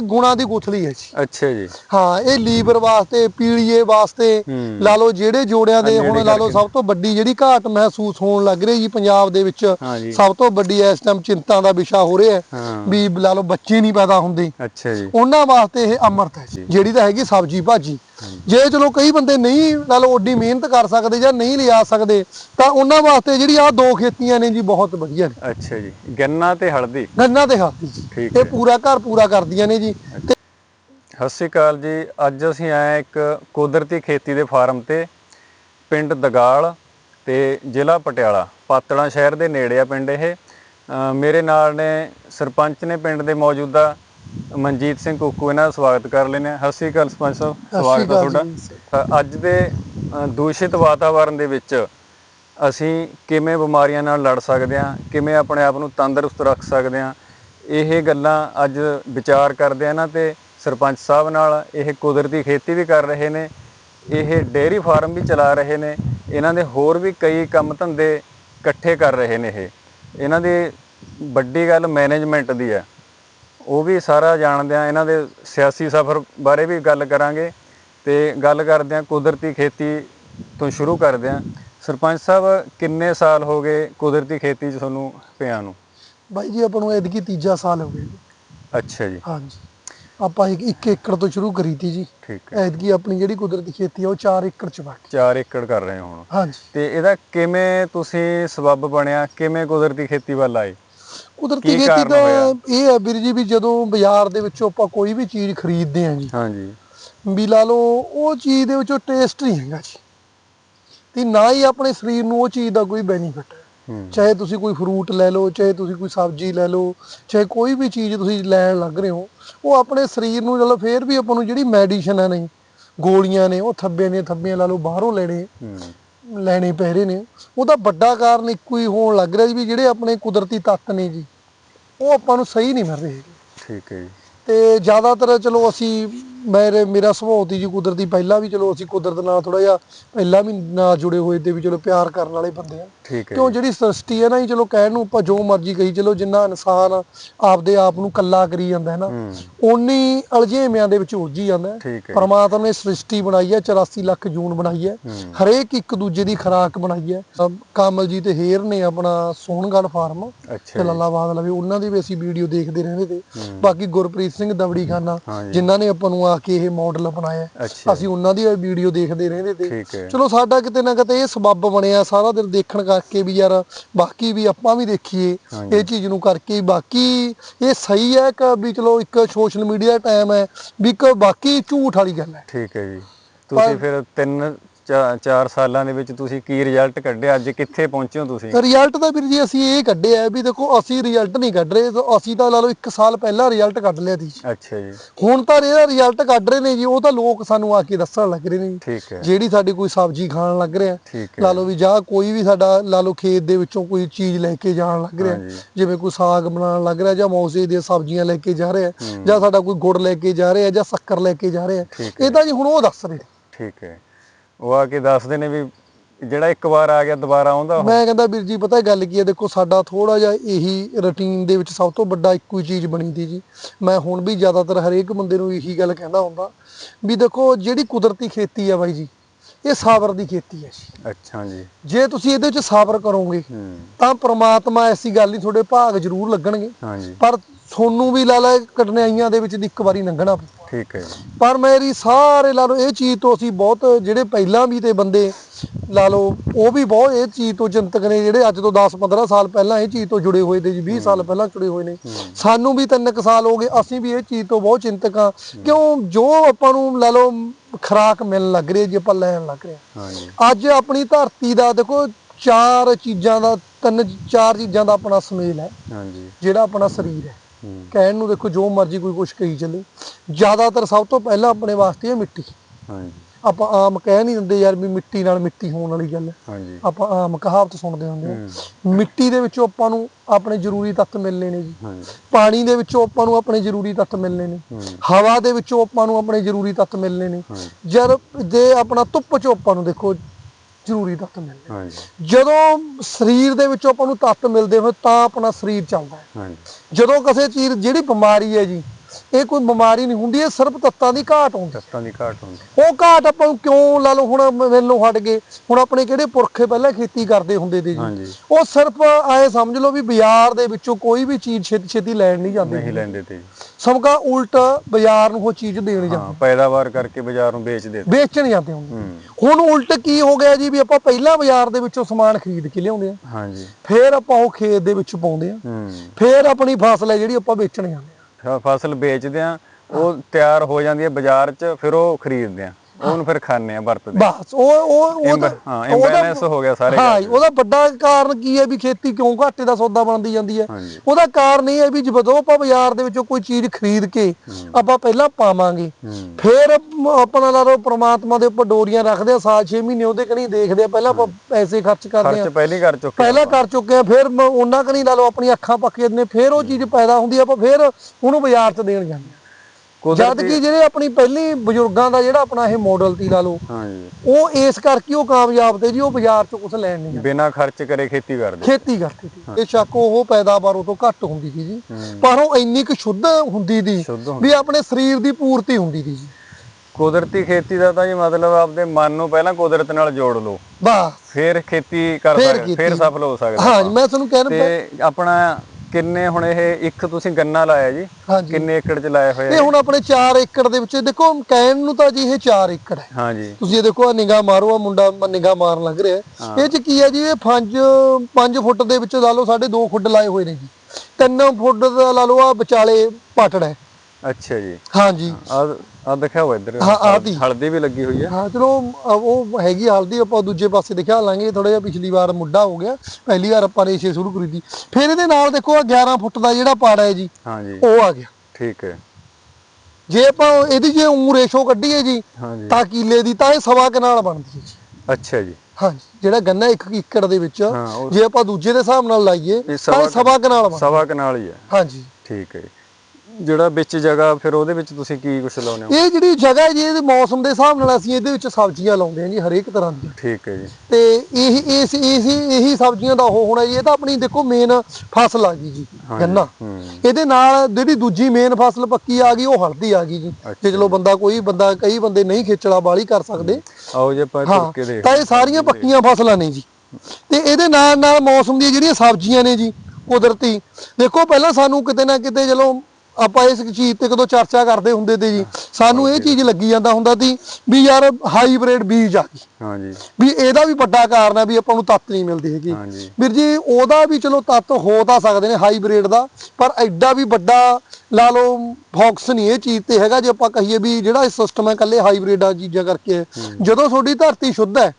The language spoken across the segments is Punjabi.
ਇਹ ਗੁਣਾ ਦੀ ਗੁਥਲੀ ਹੈ ਜੀ ਅੱਛਾ ਜੀ ਹਾਂ ਇਹ ਲੀਵਰ ਵਾਸਤੇ ਪੀਲੀਏ ਵਾਸਤੇ। ਲਾ ਲਓ ਜਿਹੜੇ ਜੋੜਿਆਂ ਦੇ ਹੁਣ ਲਾ ਲਓ। ਸਭ ਤੋਂ ਵੱਡੀ ਜਿਹੜੀ ਘਾਟ ਮਹਿਸੂਸ ਹੋਣ ਲੱਗ ਰਹੀ ਜੀ ਪੰਜਾਬ ਦੇ ਵਿੱਚ ਸਭ ਤੋਂ ਵੱਡੀ ਇਸ ਟਾਈਮ ਚਿੰਤਾ ਦਾ ਵਿਸ਼ਾ ਹੋ ਰਿਹਾ ਹੈ ਵੀ ਲਾ ਲਓ ਬੱਚੇ ਨਹੀਂ ਪੈਦਾ ਹੁੰਦੇ ਅੱਛਾ ਜੀ ਉਹਨਾਂ ਵਾਸਤੇ ਇਹ ਅੰਮ੍ਰਿਤ ਹੈ ਜੀ। ਜਿਹੜੀ ਤਾਂ ਹੈਗੀ ਸਬਜੀ ਭਾਜੀ। ਜੇ ਚਲੋ ਕਈ ਬੰਦੇ ਨਹੀਂ ਲਾ ਲਓ ਓਡੀ ਮਿਹਨਤ ਕਰ ਸਕਦੇ ਜਾਂ ਨਹੀਂ ਲਿਆ ਸਕਦੇ ਤਾਂ ਉਹਨਾਂ ਵਾਸਤੇ ਜਿਹੜੀ ਆ ਦੋ ਖੇਤੀਆਂ ਨੇ ਜੀ ਬਹੁਤ ਵਧੀਆ ਨੇ। ਅੱਛਾ ਜੀ ਗੰਨਾ ਤੇ ਹਲਦੀ। ਗੰਨਾ ਤੇ ਹਾਥੀ ਜੀ। ਇਹ ਪੂਰਾ ਘਰ ਪੂਰਾ ਕਰਦੀਆਂ ਨੇ ਜੀ। ਸਤਿ ਸ਼੍ਰੀ ਅਕਾਲ ਜੀ ਅੱਜ ਅਸੀਂ ਆਏ ਇੱਕ ਕੁਦਰਤੀ ਖੇਤੀ ਦੇ ਫਾਰਮ ਤੇ ਪਿੰਡ ਦਗਾਲ ਤੇ ਜ਼ਿਲ੍ਹਾ ਪਟਿਆਲਾ ਪਾਤੜਾਂ ਸ਼ਹਿਰ ਦੇ ਨੇੜੇ ਆ ਪਿੰਡ ਇਹ। ਮੇਰੇ ਨਾਲ ਨੇ ਸਰਪੰਚ ਨੇ ਪਿੰਡ ਦੇ ਮੌਜੂਦਾ ਮਨਜੀਤ ਸਿੰਘ ਕੁੱਕੂ ਇਹਨਾਂ ਦਾ ਸਵਾਗਤ ਕਰ ਲੈਂਦੇ ਹਾਂ। ਸ਼੍ਰੀ ਅਕਾਲ ਸਰਪੰਚ ਸਾਹਿਬ ਸਵਾਗਤ ਹੈ ਤੁਹਾਡਾ। ਅੱਜ ਦੇ ਦੂਸ਼ਿਤ ਵਾਤਾਵਰਣ ਦੇ ਵਿੱਚ ਅਸੀਂ ਕਿਵੇਂ ਬਿਮਾਰੀਆਂ ਨਾਲ ਲੜ ਸਕਦੇ ਹਾਂ ਕਿਵੇਂ ਆਪਣੇ ਆਪ ਨੂੰ ਤੰਦਰੁਸਤ ਰੱਖ ਸਕਦੇ ਹਾਂ ਇਹ ਗੱਲਾਂ ਅੱਜ ਵਿਚਾਰ ਕਰਦੇ ਆ ਨਾ ਤੇ ਸਰਪੰਚ ਸਾਹਿਬ ਨਾਲ ਇਹ ਕੁਦਰਤੀ ਖੇਤੀ ਵੀ ਕਰ ਰਹੇ ਨੇ ਇਹ ਡੇਅਰੀ ਫਾਰਮ ਵੀ ਚਲਾ ਰਹੇ ਨੇ ਇਹਨਾਂ ਦੇ ਹੋਰ ਵੀ ਕਈ ਕੰਮ ਧੰਦੇ ਇਕੱਠੇ ਕਰ ਰਹੇ ਨੇ ਇਹ। ਇਹਨਾਂ ਦੀ ਵੱਡੀ ਗੱਲ ਮੈਨੇਜਮੈਂਟ ਦੀ ਹੈ। ਉਹ ਵੀ ਸਾਰਾ ਜਾਣਦੇ ਆ ਇਹਨਾਂ ਦੇ ਸਿਆਸੀ ਸਫ਼ਰ ਬਾਰੇ ਵੀ ਗੱਲ ਕਰਾਂਗੇ ਤੇ ਗੱਲ ਕਰਦੇ ਆ ਕੁਦਰਤੀ ਖੇਤੀ ਤੋਂ ਸ਼ੁਰੂ ਕਰਦੇ ਆ। ਸਰਪੰਚ ਸਾਹਿਬ ਕਿੰਨੇ ਸਾਲ ਹੋ ਗਏ ਕੁਦਰਤੀ ਖੇਤੀ 'ਚ ਤੁਹਾਨੂੰ ਪਿਆ ਨੂੰ? ਬਾਈ ਜੀ ਆਪਾਂ ਨੂੰ ਐਤਕੀ ਤੀਜਾ ਸਾਲ ਹੋ ਗਿਆ ਜੀ। ਅੱਛਾ ਜੀ। ਹਾਂਜੀ। ਆਪਾਂ ਇੱਕ ਇੱਕ ਏਕੜ ਤੋਂ ਸ਼ੁਰੂ ਕਰੀ ਤੀ ਜੀ। ਠੀਕ ਹੈ। ਐਤਕੀ ਆਪਣੀ ਜਿਹੜੀ ਕੁਦਰਤੀ ਖੇਤੀ ਆ ਉਹ 4 ਏਕੜ ਚ ਬਾਕੀ 4 ਏਕੜ ਕਰ ਰਹੇ ਹੁਣ? ਹਾਂਜੀ। ਤੇ ਇਹਦਾ ਕਿਵੇਂ ਤੁਸੀਂ ਸਬੱਬ ਬਣਿਆ? ਕਿਵੇਂ ਕੁਦਰਤੀ ਖੇਤੀ ਵੱਲ ਆਏ? ਕੁਦਰਤੀ ਕੀ ਖੇਤੀ ਕਾਰਨ ਹੋਇਆ? ਇਹ ਹੈ ਵੀਰ ਜੀ ਵੀ ਜਦੋਂ ਬਾਜ਼ਾਰ ਦੇ ਵਿੱਚੋਂ ਆਪਾਂ ਕੋਈ ਵੀ ਚੀਜ਼ ਖਰੀਦਦੇ ਆਂ ਜੀ ਹਾਂਜੀ। ਵੀ ਲਾ ਲਓ ਉਹ ਚੀਜ਼ ਦੇ ਵਿੱਚੋਂ ਟੇਸਟ ਨਹੀਂ ਹੈਗਾ ਜੀ। ਤੇ ਨਾ ਹੀ ਆਪਣੇ ਸਰੀਰ ਨੂੰ ਉਹ ਚੀਜ਼ ਦਾ ਕੋਈ ਬੈਨੀਫਿਟ ਹੈ। ਹੂੰ। ਚਾਹੇ ਤੁਸੀਂ ਕੋਈ ਫਰੂਟ ਲੈ ਲਓ ਚਾਹੇ ਤੁਸੀਂ ਕੋਈ ਸਬਜ਼ੀ ਲੈ ਲਓ ਚਾਹੇ ਕੋਈ ਵੀ ਚੀਜ਼ ਤੁਸੀਂ ਲੈਣ ਲੱਗ ਰਹੇ ਹੋ ਉਹ ਆਪਣੇ ਸਰੀਰ ਨੂੰ ਚਲੋ ਫੇਰ ਵੀ ਆਪਾਂ ਨੂੰ ਜਿਹੜੀ ਮੈਡੀਸਨ ਹੈ ਨਹੀਂ ਗੋਲੀਆਂ ਨੇ ਉਹ ਥੱਬੇ ਨੇ ਥੱਬੀਆਂ ਲਾ ਲਓ ਬਾਹਰੋਂ ਲੈਣੇ। ਹੂੰ। ਲੈਣੇ ਪੈ ਰਹੇ ਨੇ। ਉਹਦਾ ਵੱਡਾ ਕਾਰਨ ਇੱਕੋ ਹੀ ਹੋਣ ਲੱਗ ਰਿਹਾ ਜੀ ਵੀ ਜਿਹੜੇ ਆਪਣੇ ਕੁਦਰਤੀ ਤੱਤ ਨੇ ਜੀ ਉਹ ਆਪਾਂ ਨੂੰ ਸਹੀ ਨਹੀਂ ਮਿਲ ਰਹੇ ਠੀਕ ਹੈ ਜੀ। ਤੇ ਜ਼ਿਆਦਾਤਰ ਚਲੋ ਅਸੀਂ ਮੇਰੇ ਮੇਰਾ ਸੁਭਾਅ ਤੀ ਜੀ ਕੁਦਰਤੀ। ਪਹਿਲਾਂ ਵੀ ਚਲੋ ਅਸੀਂ ਕੁਦਰਤ ਨਾਲ ਥੋੜਾ ਜਿਹਾ ਪਹਿਲਾਂ ਵੀ ਨਾਲ ਜੁੜੇ ਹੋਏ ਤੇ ਵੀ ਚਲੋ ਪਿਆਰ ਕਰਨ ਵਾਲੇ ਬੰਦੇ ਆ। ਠੀਕ ਹੈ ਕਿਉਂ। ਜਿਹੜੀ ਸ੍ਰਿਸ਼ਟੀ ਹੈ ਨਾ ਜੀ ਚਲੋ ਕਹਿਣ ਨੂੰ ਆਪਾਂ ਜੋ ਮਰਜ਼ੀ ਕਹੀ ਚਲੋ ਜਿੰਨਾ ਇਨਸਾਨ ਆਪਦੇ ਆਪ ਨੂੰ ਕੱਲਾ ਕਰੀ ਜਾਂਦਾ ਹੈ ਨਾ ਓਨੀ ਅਲਝੇਵਿਆਂ ਦੇ ਵਿੱਚ ਉਲਝੀ ਜਾਂਦਾ ਪਰਮਾਤਮਾ ਨੇ ਸ੍ਰਿਸ਼ਟੀ ਬਣਾਈ ਹੈ 84 ਲੱਖ ਜੂਨ ਬਣਾਈ ਹੈ। ਹਰੇਕ ਇੱਕ ਦੂਜੇ ਦੀ ਖੁਰਾਕ ਬਣਾਈ ਹੈ। ਕਾਮਲ ਜੀ ਤੇ ਹੇਰ ਨੇ ਆਪਣਾ ਸੋਹਣਗੜ ਫਾਰਮ ਅੱਛਾ ਜੀ। ਜਲਾਲਾਬਾਦ ਲਵੇ ਉਹਨਾਂ ਦੀ ਵੀ ਅਸੀਂ ਵੀਡੀਓ ਦੇਖਦੇ ਰਹਿੰਦੇ ਤੇ। ਬਾਕੀ ਗੁਰਪ੍ਰੀਤ ਸਿੰਘ ਦਵੜੀ ਖਾਨਾ ਜਿਨ੍ਹਾਂ ਨੇ ਆਪਾਂ ਨੂੰ ਆ ਕੇ ਇਹ ਮਾਡਲ ਅੱਛਾ। ਅਸੀਂ ਉਹਨਾਂ ਦੀ ਵੀਡੀਓ ਦੇਖਦੇ ਰਹਿੰਦੇ ਤੇ। ਚਲੋ ਸਾਡਾ ਕਿਤੇ ਨਾ ਕਿਤੇ ਇਹ ਸਬੱਬ ਬਣਿਆ ਸਾਰਾ ਦਿਨ ਦੇਖਣ ਕਰਕੇ ਵੀ ਯਾਰ ਬਾਕੀ ਵੀ ਆਪਾਂ ਵੀ ਦੇਖੀਏ। ਇਹ ਚੀਜ਼ ਨੂੰ ਕਰਕੇ ਬਾਕੀ ਇਹ ਸਹੀ ਹੈ ਕਿ ਵੀ ਚਲੋ ਇੱਕ ਸੋਸ਼ਲ ਮੀਡੀਆ ਟਾਈਮ ਹੈ ਵੀ ਇੱਕ ਬਾਕੀ ਝੂਠ ਵਾਲੀ ਗੱਲ ਹੈ। ਠੀਕ ਹੈ ਜੀ। ਤੁਸੀਂ ਫਿਰ ਤਿੰਨ ਚਾਰ ਸਾਲਾਂ ਦੇ ਵਿੱਚ ਤੁਸੀਂ ਕੀ ਰਿਜ਼ਲਟ ਕੱਢਿਆ ਅੱਜ ਕਿੱਥੇ ਪਹੁੰਚੇ ਹੋ ਤੁਸੀਂ ਰਿਜ਼ਲਟ ਤਾਂ ਵੀਰ ਜੀ ਅਸੀਂ ਇਹ ਕੱਢਿਆ ਵੀ ਦੇਖੋ ਅਸੀਂ ਰਿਜ਼ਲਟ ਨਹੀਂ ਕੱਢ ਰਹੇ ਅਸੀਂ ਤਾਂ ਲਾ ਲਓ 1 ਸਾਲ ਪਹਿਲਾਂ ਰਿਜ਼ਲਟ ਕੱਢ ਲਿਆ ਸੀ ਅੱਛਾ ਜੀ ਹੁਣ ਤਾਂ ਇਹਦਾ ਰਿਜ਼ਲਟ ਕੱਢ ਰਹੇ ਨੇ ਜੀ ਉਹ ਤਾਂ ਲੋਕ ਸਾਨੂੰ ਆ ਕੇ ਦੱਸਣ ਲੱਗ ਰਹੇ ਨੇ ਜੀ ਠੀਕ ਹੈ ਜਿਹੜੀ ਸਾਡੀ ਕੋਈ ਸਬਜ਼ੀ ਖਾਣ ਲੱਗ ਰਿਹਾ ਲਾ ਲਓ ਵੀ ਜਾਂ ਕੋਈ ਵੀ ਸਾਡਾ ਲਾ ਲਓ ਖੇਤ ਦੇ ਵਿੱਚੋਂ ਕੋਈ ਚੀਜ਼ ਲੈ ਕੇ ਜਾਣ ਲੱਗ ਰਿਹਾ। ਜਿਵੇਂ ਕੋਈ ਸਾਗ ਬਣਾਉਣ ਲੱਗ ਰਿਹਾ ਜਾਂ ਮੌਸਮੀ ਦੀਆਂ ਸਬਜ਼ੀਆਂ ਲੈ ਕੇ ਜਾ ਰਿਹਾ। ਜਾਂ ਸਾਡਾ ਕੋਈ ਗੁੜ ਲੈ ਕੇ ਜਾ ਰਿਹਾ ਜਾਂ ਸ਼ੱਕਰ ਲੈ ਕੇ ਜਾ ਰਿਹਾ। ਇਹ ਤਾਂ ਜੀ ਹੁਣ ਉਹ ਦੱਸ ਰਹੇ। ਠੀਕ ਹੈ ਉਹ ਆ ਕੇ ਦੱਸਦੇ ਨੇ ਵੀ ਜਿਹੜਾ ਇੱਕ ਵਾਰ ਆ ਗਿਆ ਦੁਬਾਰਾ ਆਉਂਦਾ ਉਹ। ਮੈਂ ਕਹਿੰਦਾ ਵੀਰ ਜੀ ਪਤਾ ਗੱਲ ਕੀ ਹੈ? ਦੇਖੋ ਸਾਡਾ ਥੋੜਾ ਜਿਹਾ ਇਹੀ ਰੁਟੀਨ ਦੇ ਵਿੱਚ ਸਭ ਤੋਂ ਵੱਡਾ ਇੱਕੋ ਹੀ ਚੀਜ਼ ਬਣੀ ਜੀ। ਮੈਂ ਹੁਣ ਵੀ ਜ਼ਿਆਦਾਤਰ ਹਰੇਕ ਬੰਦੇ ਨੂੰ ਇਹੀ ਗੱਲ ਕਹਿੰਦਾ ਹੁੰਦਾ ਵੀ ਦੇਖੋ ਜਿਹੜੀ ਕੁਦਰਤੀ ਖੇਤੀ ਆ ਬਾਈ ਜੀ ਇਹ ਸਾਬਰ ਦੀ ਖੇਤੀ ਹੈ ਜੀ। ਅੱਛਾ ਜੀ। ਜੇ ਤੁਸੀਂ ਇਹਦੇ ਵਿੱਚ ਸਾਬਰ ਕਰੋਗੇ ਹੂੰ। ਤਾਂ ਪ੍ਰਮਾਤਮਾ ਐਸੀ ਗੱਲ ਨਹੀਂ ਤੁਹਾਡੇ ਭਾਗ ਜ਼ਰੂਰ ਲੱਗਣਗੇ। ਹਾਂਜੀ। ਪਰ ਤੁਹਾਨੂੰ ਵੀ ਲਾ ਲੈ ਕਠਿਨਾਈਆਂ ਦੇ ਵਿੱਚ ਦੀ ਇੱਕ ਵਾਰੀ ਲੰਘਣਾ ਠੀਕ ਹੈ ਪਰ ਮੇਰੀ ਸਾਰੇ ਲਾ ਲਓ ਇਹ ਚੀਜ਼ ਤੋਂ ਅਸੀਂ ਬਹੁਤ ਜਿਹੜੇ ਪਹਿਲਾਂ ਵੀ ਤੇ ਬੰਦੇ ਲਾ ਲਓ ਉਹ ਵੀ ਬਹੁਤ ਇਹ ਚੀਜ਼ ਤੋਂ ਚਿੰਤਕ ਨੇ ਜਿਹੜੇ ਅੱਜ ਤੋਂ 10 15 ਸਾਲ ਪਹਿਲਾਂ ਇਹ ਚੀਜ਼ ਤੋਂ ਜੁੜੇ ਹੋਏ ਤੇ ਜੀ 20 ਸਾਲ ਪਹਿਲਾਂ ਜੁੜੇ ਹੋਏ ਨੇ। ਸਾਨੂੰ ਵੀ ਤਿੰਨ ਕੁ ਸਾਲ ਹੋ ਗਏ ਅਸੀਂ ਵੀ ਇਹ ਚੀਜ਼ ਤੋਂ ਬਹੁਤ ਚਿੰਤਕ ਆ ਕਿਉਂ? ਜੋ ਆਪਾਂ ਨੂੰ ਲਾ ਲਓ ਖੁਰਾਕ ਮਿਲਣ ਲੱਗ ਰਹੀ ਹੈ ਜੇ ਆਪਾਂ ਲੈਣ ਲੱਗ ਰਹੇ ਅੱਜ ਆਪਣੀ ਧਰਤੀ ਦਾ ਦੇਖੋ ਚਾਰ ਚੀਜ਼ਾਂ ਦਾ ਤਿੰਨ ਚਾਰ ਚੀਜ਼ਾਂ ਦਾ ਆਪਣਾ ਸਮੇਲ ਹੈ। ਹਾਂਜੀ। ਜਿਹੜਾ ਆਪਣਾ ਸਰੀਰ ਹੂੰ। ਕਹਿਣ ਨੂੰ ਦੇਖੋ ਜੋ ਮਰਜ਼ੀ ਕੋਈ ਕੁਛ ਕਹੀ ਚੱਲੇ। ਜ਼ਿਆਦਾਤਰ ਸਭ ਤੋਂ ਪਹਿਲਾਂ ਆਪਣੇ ਵਾਸਤੇ ਹੈ ਮਿੱਟੀ। ਹਾਂਜੀ। ਆਪਾਂ ਆਮ ਕਹਿ ਨਹੀਂ ਦਿੰਦੇ ਯਾਰ ਵੀ ਮਿੱਟੀ ਨਾਲ ਮਿੱਟੀ ਹੋਣ ਵਾਲੀ ਗੱਲ। ਹੈ। ਹਾਂਜੀ। ਆਪਾਂ ਆਮ ਕਹਾਵਤ ਸੁਣਦੇ ਹੁੰਦੇ ਹੂੰ। ਮਿੱਟੀ ਦੇ ਵਿੱਚੋਂ ਆਪਾਂ ਨੂੰ ਆਪਣੇ ਜ਼ਰੂਰੀ ਤੱਤ ਮਿਲਨੇ ਨੇ ਜੀ। ਹਾਂਜੀ। ਪਾਣੀ ਦੇ ਵਿੱਚੋਂ ਆਪਾਂ ਨੂੰ ਆਪਣੇ ਜ਼ਰੂਰੀ ਤੱਤ ਮਿਲਨੇ ਨੇ। ਹਵਾ ਦੇ ਵਿੱਚੋਂ ਆਪਾਂ ਨੂੰ ਆਪਣੇ ਜ਼ਰੂਰੀ ਤੱਤ ਮਿਲਨੇ ਨੇ। ਜਦ ਜੇ ਆਪਣਾ ਧੁੱਪ ਚੋਂ ਆਪਾਂ ਨੂੰ ਦੇਖੋ ਜ਼ਰੂਰੀ ਤੱਤ ਮਿਲਨੇ ਹਾਂਜੀ। ਜਦੋਂ ਸਰੀਰ ਦੇ ਵਿੱਚੋਂ ਆਪਾਂ ਨੂੰ ਤੱਤ ਮਿਲਦੇ ਹੋਏ ਤਾਂ ਆਪਣਾ ਸਰੀਰ ਚੱਲਦਾ ਹੈ। ਜਦੋਂ ਕਿਸੇ ਚੀਜ਼ ਜਿਹੜੀ ਬਿਮਾਰੀ ਹੈ ਜੀ ਇਹ ਕੋਈ ਬਿਮਾਰੀ ਨਹੀਂ ਹੁੰਦੀ ਇਹ ਸਿਰਫ ਤੱਤਾਂ ਦੀ ਘਾਟ ਹੁੰਦੀ। ਤੱਤਾਂ ਦੀ ਘਾਟ ਹੁੰਦੀ। ਉਹ ਘਾਟ ਆਪਾਂ ਨੂੰ ਕਿਉਂ ਲਾ ਲਓ ਹੁਣ ਮੈਨੂੰ ਹਟ ਗਏ ਹੁਣ ਆਪਣੇ ਕਿਹੜੇ ਪੁਰਖੇ ਪਹਿਲਾਂ ਖੇਤੀ ਕਰਦੇ ਹੁੰਦੇ ਜੀ। ਹਾਂਜੀ। ਉਹ ਸਿਰਫ ਐ ਸਮਝ ਲਓ ਵੀ ਬਾਜ਼ਾਰ ਦੇ ਵਿੱਚੋਂ ਕੋਈ ਵੀ ਚੀਜ਼ ਛੇਤੀ ਛੇਤੀ ਲੈਣ ਨਹੀਂ ਜਾਂਦੇ ਨਹੀਂ ਲੈਂਦੇ ਤੇ। ਜੀ ਸਭਕਾ ਉਲਟ ਬਾਜ਼ਾਰ ਨੂੰ ਉਹ ਚੀਜ਼ ਦੇਣ ਜਾਂਦੇ। ਹਾਂ ਪੈਦਾਵਾਰ ਕਰਕੇ ਬਾਜ਼ਾਰ ਨੂੰ ਵੇਚਦੇ। ਵੇਚਣ ਜਾਂਦੇ ਹੁੰਦੇ। ਹੂੰ। ਹੁਣ ਉਲਟ ਕੀ ਹੋ ਗਿਆ ਜੀ ਵੀ ਆਪਾਂ ਪਹਿਲਾਂ ਬਾਜ਼ਾਰ ਦੇ ਵਿੱਚੋਂ ਸਮਾਨ ਖਰੀਦ ਕੇ ਲਿਆਉਂਦੇ ਆ। ਹਾਂਜੀ। ਫਿਰ ਆਪਾਂ ਉਹ ਖੇਤ ਦੇ ਵਿੱਚ ਪਾਉਂਦੇ ਆ। ਹੂੰ। ਫਿਰ ਆਪਣੀ ਫਸਲ ਹੈ ਜਿਹੜੀ ਆਪਾਂ ਵੇਚਣ ਜਾਂਦੇ ਆ। ਫ- ਫਸਲ ਵੇਚਦੇ ਆ ਉਹ ਤਿਆਰ ਹੋ ਜਾਂਦੀ ਹੈ ਬਾਜ਼ਾਰ 'ਚ ਫਿਰ ਉਹ ਖਰੀਦਦੇ ਆ। ਉਹਨੂੰ ਫਿਰ ਖਾਂਦੇ ਆ ਵਰਤਦੇ। ਬਸ ਉਹ ਉਹ ਉਹਦਾ ਹਾਂ ਇੰਬੈਲੈਂਸ ਹੋ ਗਿਆ ਸਾਰੇ ਹਾਂ ਉਹਦਾ ਵੱਡਾ ਕਾਰਨ ਕੀ ਹੈ ਵੀ ਖੇਤੀ ਕਿਉਂ ਘਾਟੇ ਦਾ ਸੌਦਾ ਬਣਦੀ ਜਾਂਦੀ ਹੈ? ਉਹਦਾ ਕਾਰਨ ਇਹ ਹੈ ਵੀ ਜਦੋਂ ਆਪਾਂ ਬਾਜ਼ਾਰ ਦੇ ਵਿੱਚੋਂ ਕੋਈ ਚੀਜ਼ ਖਰੀਦ ਕੇ ਆਪਾਂ ਪਹਿਲਾਂ ਪਾਵਾਂਗੇ ਫਿਰ ਆਪਣਾ ਲਾ ਲਓ ਪ੍ਰਮਾਤਮਾ ਦੇ ਉੱਪਰ ਡੋਰੀਆਂ ਰੱਖਦੇ ਆ ਸਾਲ 6 ਮਹੀਨੇ ਉਹਦੇ ਕਣੀ ਦੇਖਦੇ ਆ ਪਹਿਲਾਂ ਆਪਾਂ ਪੈਸੇ ਖਰਚ ਕਰਦੇ ਆ ਖਰਚ ਪਹਿਲੀ ਕਰ ਚੁੱਕੇ ਪਹਿਲਾਂ ਕਰ ਚੁੱਕੇ ਆ ਫਿਰ ਉਹਨਾਂ ਕਣੀ ਲਾ ਲਓ ਆਪਣੀ ਅੱਖਾਂ ਪੱਕੇ ਨੇ ਫਿਰ ਉਹ ਚੀਜ਼ ਪੈਦਾ ਹੁੰਦੀ ਆ ਆਪਾਂ ਫਿਰ ਉਹਨੂੰ ਬਾਜ਼ਾਰ 'ਚ ਦੇਣ ਜਾਂਦੇ ਆ ਜਦ ਕੁਦਰਤੀ ਕਿ ਜਿਹੜੇ ਆਪਣੀ ਪਹਿਲੀ ਬਜ਼ੁਰਗਾਂ ਦਾ ਜਿਹੜਾ ਆਪਣਾ ਇਹ ਮਾਡਲ ਤੀ ਲਾ ਲਓ ਹਾਂਜੀ। ਉਹ ਇਸ ਕਰਕੇ ਉਹ ਕਾਮਯਾਬ ਤੇ ਜੀ ਉਹ ਬਾਜ਼ਾਰ 'ਚ ਕੁਝ ਲੈਣ ਨਹੀਂ ਜਾਂਦੇ ਬਿਨਾ ਖਰਚ ਕਰੇ ਖੇਤੀ ਕਰਦੇ। ਖੇਤੀ ਕਰਦੇ ਸੀ ਬੇਸ਼ੱਕ ਉਹ ਪੈਦਾਵਾਰ ਉਹ ਤੋਂ ਘੱਟ ਹੁੰਦੀ ਸੀ ਜੀ। ਪਰ ਉਹ ਇੰਨੀ ਕੁ ਸ਼ੁੱਧ ਹੁੰਦੀ ਦੀ ਵੀ ਆਪਣੇ ਸਰੀਰ ਦੀ ਪੂਰਤੀ ਹੁੰਦੀ ਦੀ ਜੀ। ਕੁਦਰਤੀ ਖੇਤੀ ਦਾ ਤਾਂ ਜੀ ਮਤਲਬ ਆਪਦੇ ਮਨ ਨੂੰ ਪਹਿਲਾਂ ਕੁਦਰਤ ਨਾਲ ਜੋੜ ਲਓ। ਬਸ। ਫਿਰ ਖੇਤੀ ਕਰ ਸਕਦੇ ਫਿਰ। ਸਫਲ ਹੋ ਸਕਦੇ ਹਾਂ ਮੈਂ ਤੁਹਾਨੂੰ ਕਹਿ ਰਿਹਾ ਤੇ ਆਪਣਾ ਕਿੰਨੇ ਹੁਣ ਇਹ ਇੱਕ ਤੁਸੀਂ ਗੰਨਾ ਲਾਇਆ ਜੀ? ਹਾਂਜੀ। ਕਿੰਨੇ ਏਕੜ ਚ ਲਾਇਆ ਹੋਇਆ ਇਹ ਹੁਣ ਆਪਣੇ 4 ਏਕੜ ਦੇ ਵਿੱਚ ਦੇਖੋ ਕਹਿਣ ਨੂੰ ਤਾਂ ਜੀ ਇਹ 4 ਏਕੜ ਹੈ। ਹਾਂਜੀ ਤੁਸੀਂ ਇਹ ਦੇਖੋ ਆ ਨਿਗਾਹ ਮਾਰੋ ਆ ਮੁੰਡਾ ਨਿਗਾਹ ਮਾਰਨ ਲੱਗ ਰਿਹਾ। ਇਹ ਚ ਕੀ ਹੈ ਜੀ ਇਹ 5 5 ਫੁੱਟ ਦੇ ਵਿੱਚ ਲਾ ਲਓ ਸਾਡੇ 2 ਫੁੱਟ ਲਾਏ ਹੋਏ ਨੇ ਜੀ। 3 ਫੁੱਟ ਦਾ ਲਾ ਲਓ ਆ ਵਿਚਾਲੇ ਪਾਟੜ ਹੈ। ਅੱਛਾ ਜੀ। ਹਾਂਜੀ। ਆ ਦਿਖਾਓ ਇੱਧਰ ਹਾਂ, ਆਹ ਦੀ। ਹਲਦੀ ਵੀ ਲੱਗੀ ਹੋਈ ਹੈ ਹਾਂ ਚਲੋ ਉਹ ਹੈਗੀ ਹਲਦੀ ਆਪਾਂ ਦੂਜੇ ਪਾਸੇ ਦਿਖਾ ਲਾਂਗੇ ਥੋੜਾ ਜਿਹਾ ਪਿਛਲੀ ਵਾਰ ਮੁੱਢਾ ਹੋ ਗਿਆ। ਪਹਿਲੀ ਵਾਰ ਆਪਾਂ ਇਸੇ ਸ਼ੁਰੂ ਕਰੀ ਦੀ ਫਿਰ ਇਹਦੇ ਨਾਲ ਦੇਖੋ ਆ 11 ਫੁੱਟ ਦਾ ਜਿਹੜਾ ਪਾੜਾ ਹੈ ਜੀ ਹਾਂਜੀ ਉਹ ਆ ਗਿਆ। ਠੀਕ ਹੈ। ਜੇ ਆਪਾਂ ਇਹਦੀ ਜੇ ਉਂ ਰੇਸ਼ੋ ਕੱਢੀਏ ਜੀ ਹਾਂਜੀ ਤਾਂ ਕਿੱਲੇ ਦੀ ਤਾਂ ਇਹ ਸਵਾ ਕਨਾਲ ਬਣਦੀ ਹੈ ਜੀ। ਅੱਛਾ ਜੀ। ਹਾਂਜੀ ਜਿਹੜਾ ਗੰਨਾ ਇੱਕ ਏਕੜ ਦੇ ਵਿੱਚ ਹਾਂ, ਉਹ- ਜੇ ਆਪਾਂ ਦੂਜੇ ਦੇ ਹਿਸਾਬ ਨਾਲ ਲਾਈਏ ਤਾਂ ਸਵਾ ਇਹ ਸਵਾ ਕਨਾਲ ਬਣ ਸਵਾ ਕਨਾਲ ਹੀ ਹੈ। ਹਾਂਜੀ ਠੀਕ ਹੈ ਜੀ। ਜਿਹੜਾ ਵਿੱਚ ਜਗ੍ਹਾ ਫਿਰ ਉਹਦੇ ਵਿੱਚ ਤੁਸੀਂ ਕੀ ਕੁਛ ਲਾਉਨੇ ਹੋ? ਇਹ ਜਿਹੜੀ ਜਗ੍ਹਾ ਹੈ ਜੀ ਇਹਦੇ ਮੌਸਮ ਦੇ ਹਿਸਾਬ ਨਾਲ ਅਸੀਂ ਇਹਦੇ ਵਿੱਚ ਸਬਜ਼ੀਆਂ ਲਾਉਂਦੇ ਹਾਂ ਜੀ ਹਰੇਕ ਤਰ੍ਹਾਂ ਦੀਆਂ। ਠੀਕ ਹੈ ਜੀ। ਤੇ ਇਹ ਇਸ ਇਸ ਇਹੀ ਸਬਜ਼ੀਆਂ ਦਾ ਉਹ ਹੋਣਾ ਜੀ ਇਹ ਤਾਂ ਆਪਣੀ ਦੇਖੋ ਮੇਨ ਫਸਲ ਆ ਗਈ ਜੀ। ਗੰਨਾ। ਇਹਦੇ ਨਾਲ ਜਿਹੜੀ ਦੂਜੀ ਮੇਨ ਫਸਲ ਪੱਕੀ ਆ ਗਈ ਉਹ ਹਲਦੀ ਆ ਗਈ ਜੀ। ਜੇ ਚਲੋ ਬੰਦਾ ਕੋਈ ਬੰਦਾ ਕਈ ਬੰਦੇ ਨਹੀਂ ਖੇਚਲਾ ਬਾਲੀ ਕਰ ਸਕਦੇ। ਆਓ ਜੇ ਆਪਾਂ ਤੁਰ ਕੇ ਦੇਖ ਤਾਂ ਇਹ ਸਾਰੀਆਂ ਪੱਕੀਆਂ ਫਸਲਾਂ ਨੇ ਜੀ। ਤੇ ਇਹਦੇ ਨਾਲ ਨਾਲ ਮੌਸਮ ਦੀਆਂ ਜਿਹੜੀਆਂ ਸਬਜ਼ੀਆਂ ਨੇ ਜੀ ਕੁਦਰਤੀ। ਦੇਖੋ ਪਹਿਲਾਂ ਸਾਨੂੰ ਕਿਤੇ ਨਾ ਕਿਤੇ ਚਲੋ ਆਪਾਂ ਇਸ ਚੀਜ਼ ਤੇ ਕਦੋਂ ਚਰਚਾ ਕਰਦੇ ਹੁੰਦੇ ਤੇ ਜੀ ਸਾਨੂੰ ਇਹ ਚੀਜ਼ ਲੱਗੀ ਜਾਂਦਾ ਹੁੰਦਾ ਸੀ ਵੀ ਯਾਰ ਹਾਈਬ੍ਰਿਡ ਬੀਜ ਆ ਗਈ। ਹਾਂਜੀ। ਵੀ ਇਹਦਾ ਵੀ ਵੱਡਾ ਕਾਰਨ ਹੈ ਵੀ ਆਪਾਂ ਨੂੰ ਤੱਤ ਨਹੀਂ ਮਿਲਦੇ ਹੈਗੇ। ਵੀਰ ਜੀ ਉਹਦਾ ਵੀ ਚਲੋ ਤੱਤ ਹੋ ਤਾਂ ਸਕਦੇ ਨੇ ਹਾਈਬ੍ਰਿਡ ਦਾ ਪਰ ਐਡਾ ਵੀ ਵੱਡਾ ਲਾ ਲਓ ਫੋਕਸ ਨਹੀਂ ਇਹ ਚੀਜ਼ ਤੇ ਹੈਗਾ ਜੇ ਆਪਾਂ ਕਹੀਏ ਵੀ ਜਿਹੜਾ ਇਹ ਸਿਸਟਮ ਹੈ ਕੱਲੇ ਹਾਈਬ੍ਰਿਡਾਂ ਚੀਜ਼ਾਂ ਕਰਕੇ। ਜਦੋਂ ਤੁਹਾਡੀ ਧਰਤੀ ਸ਼ੁੱਧ ਹੈ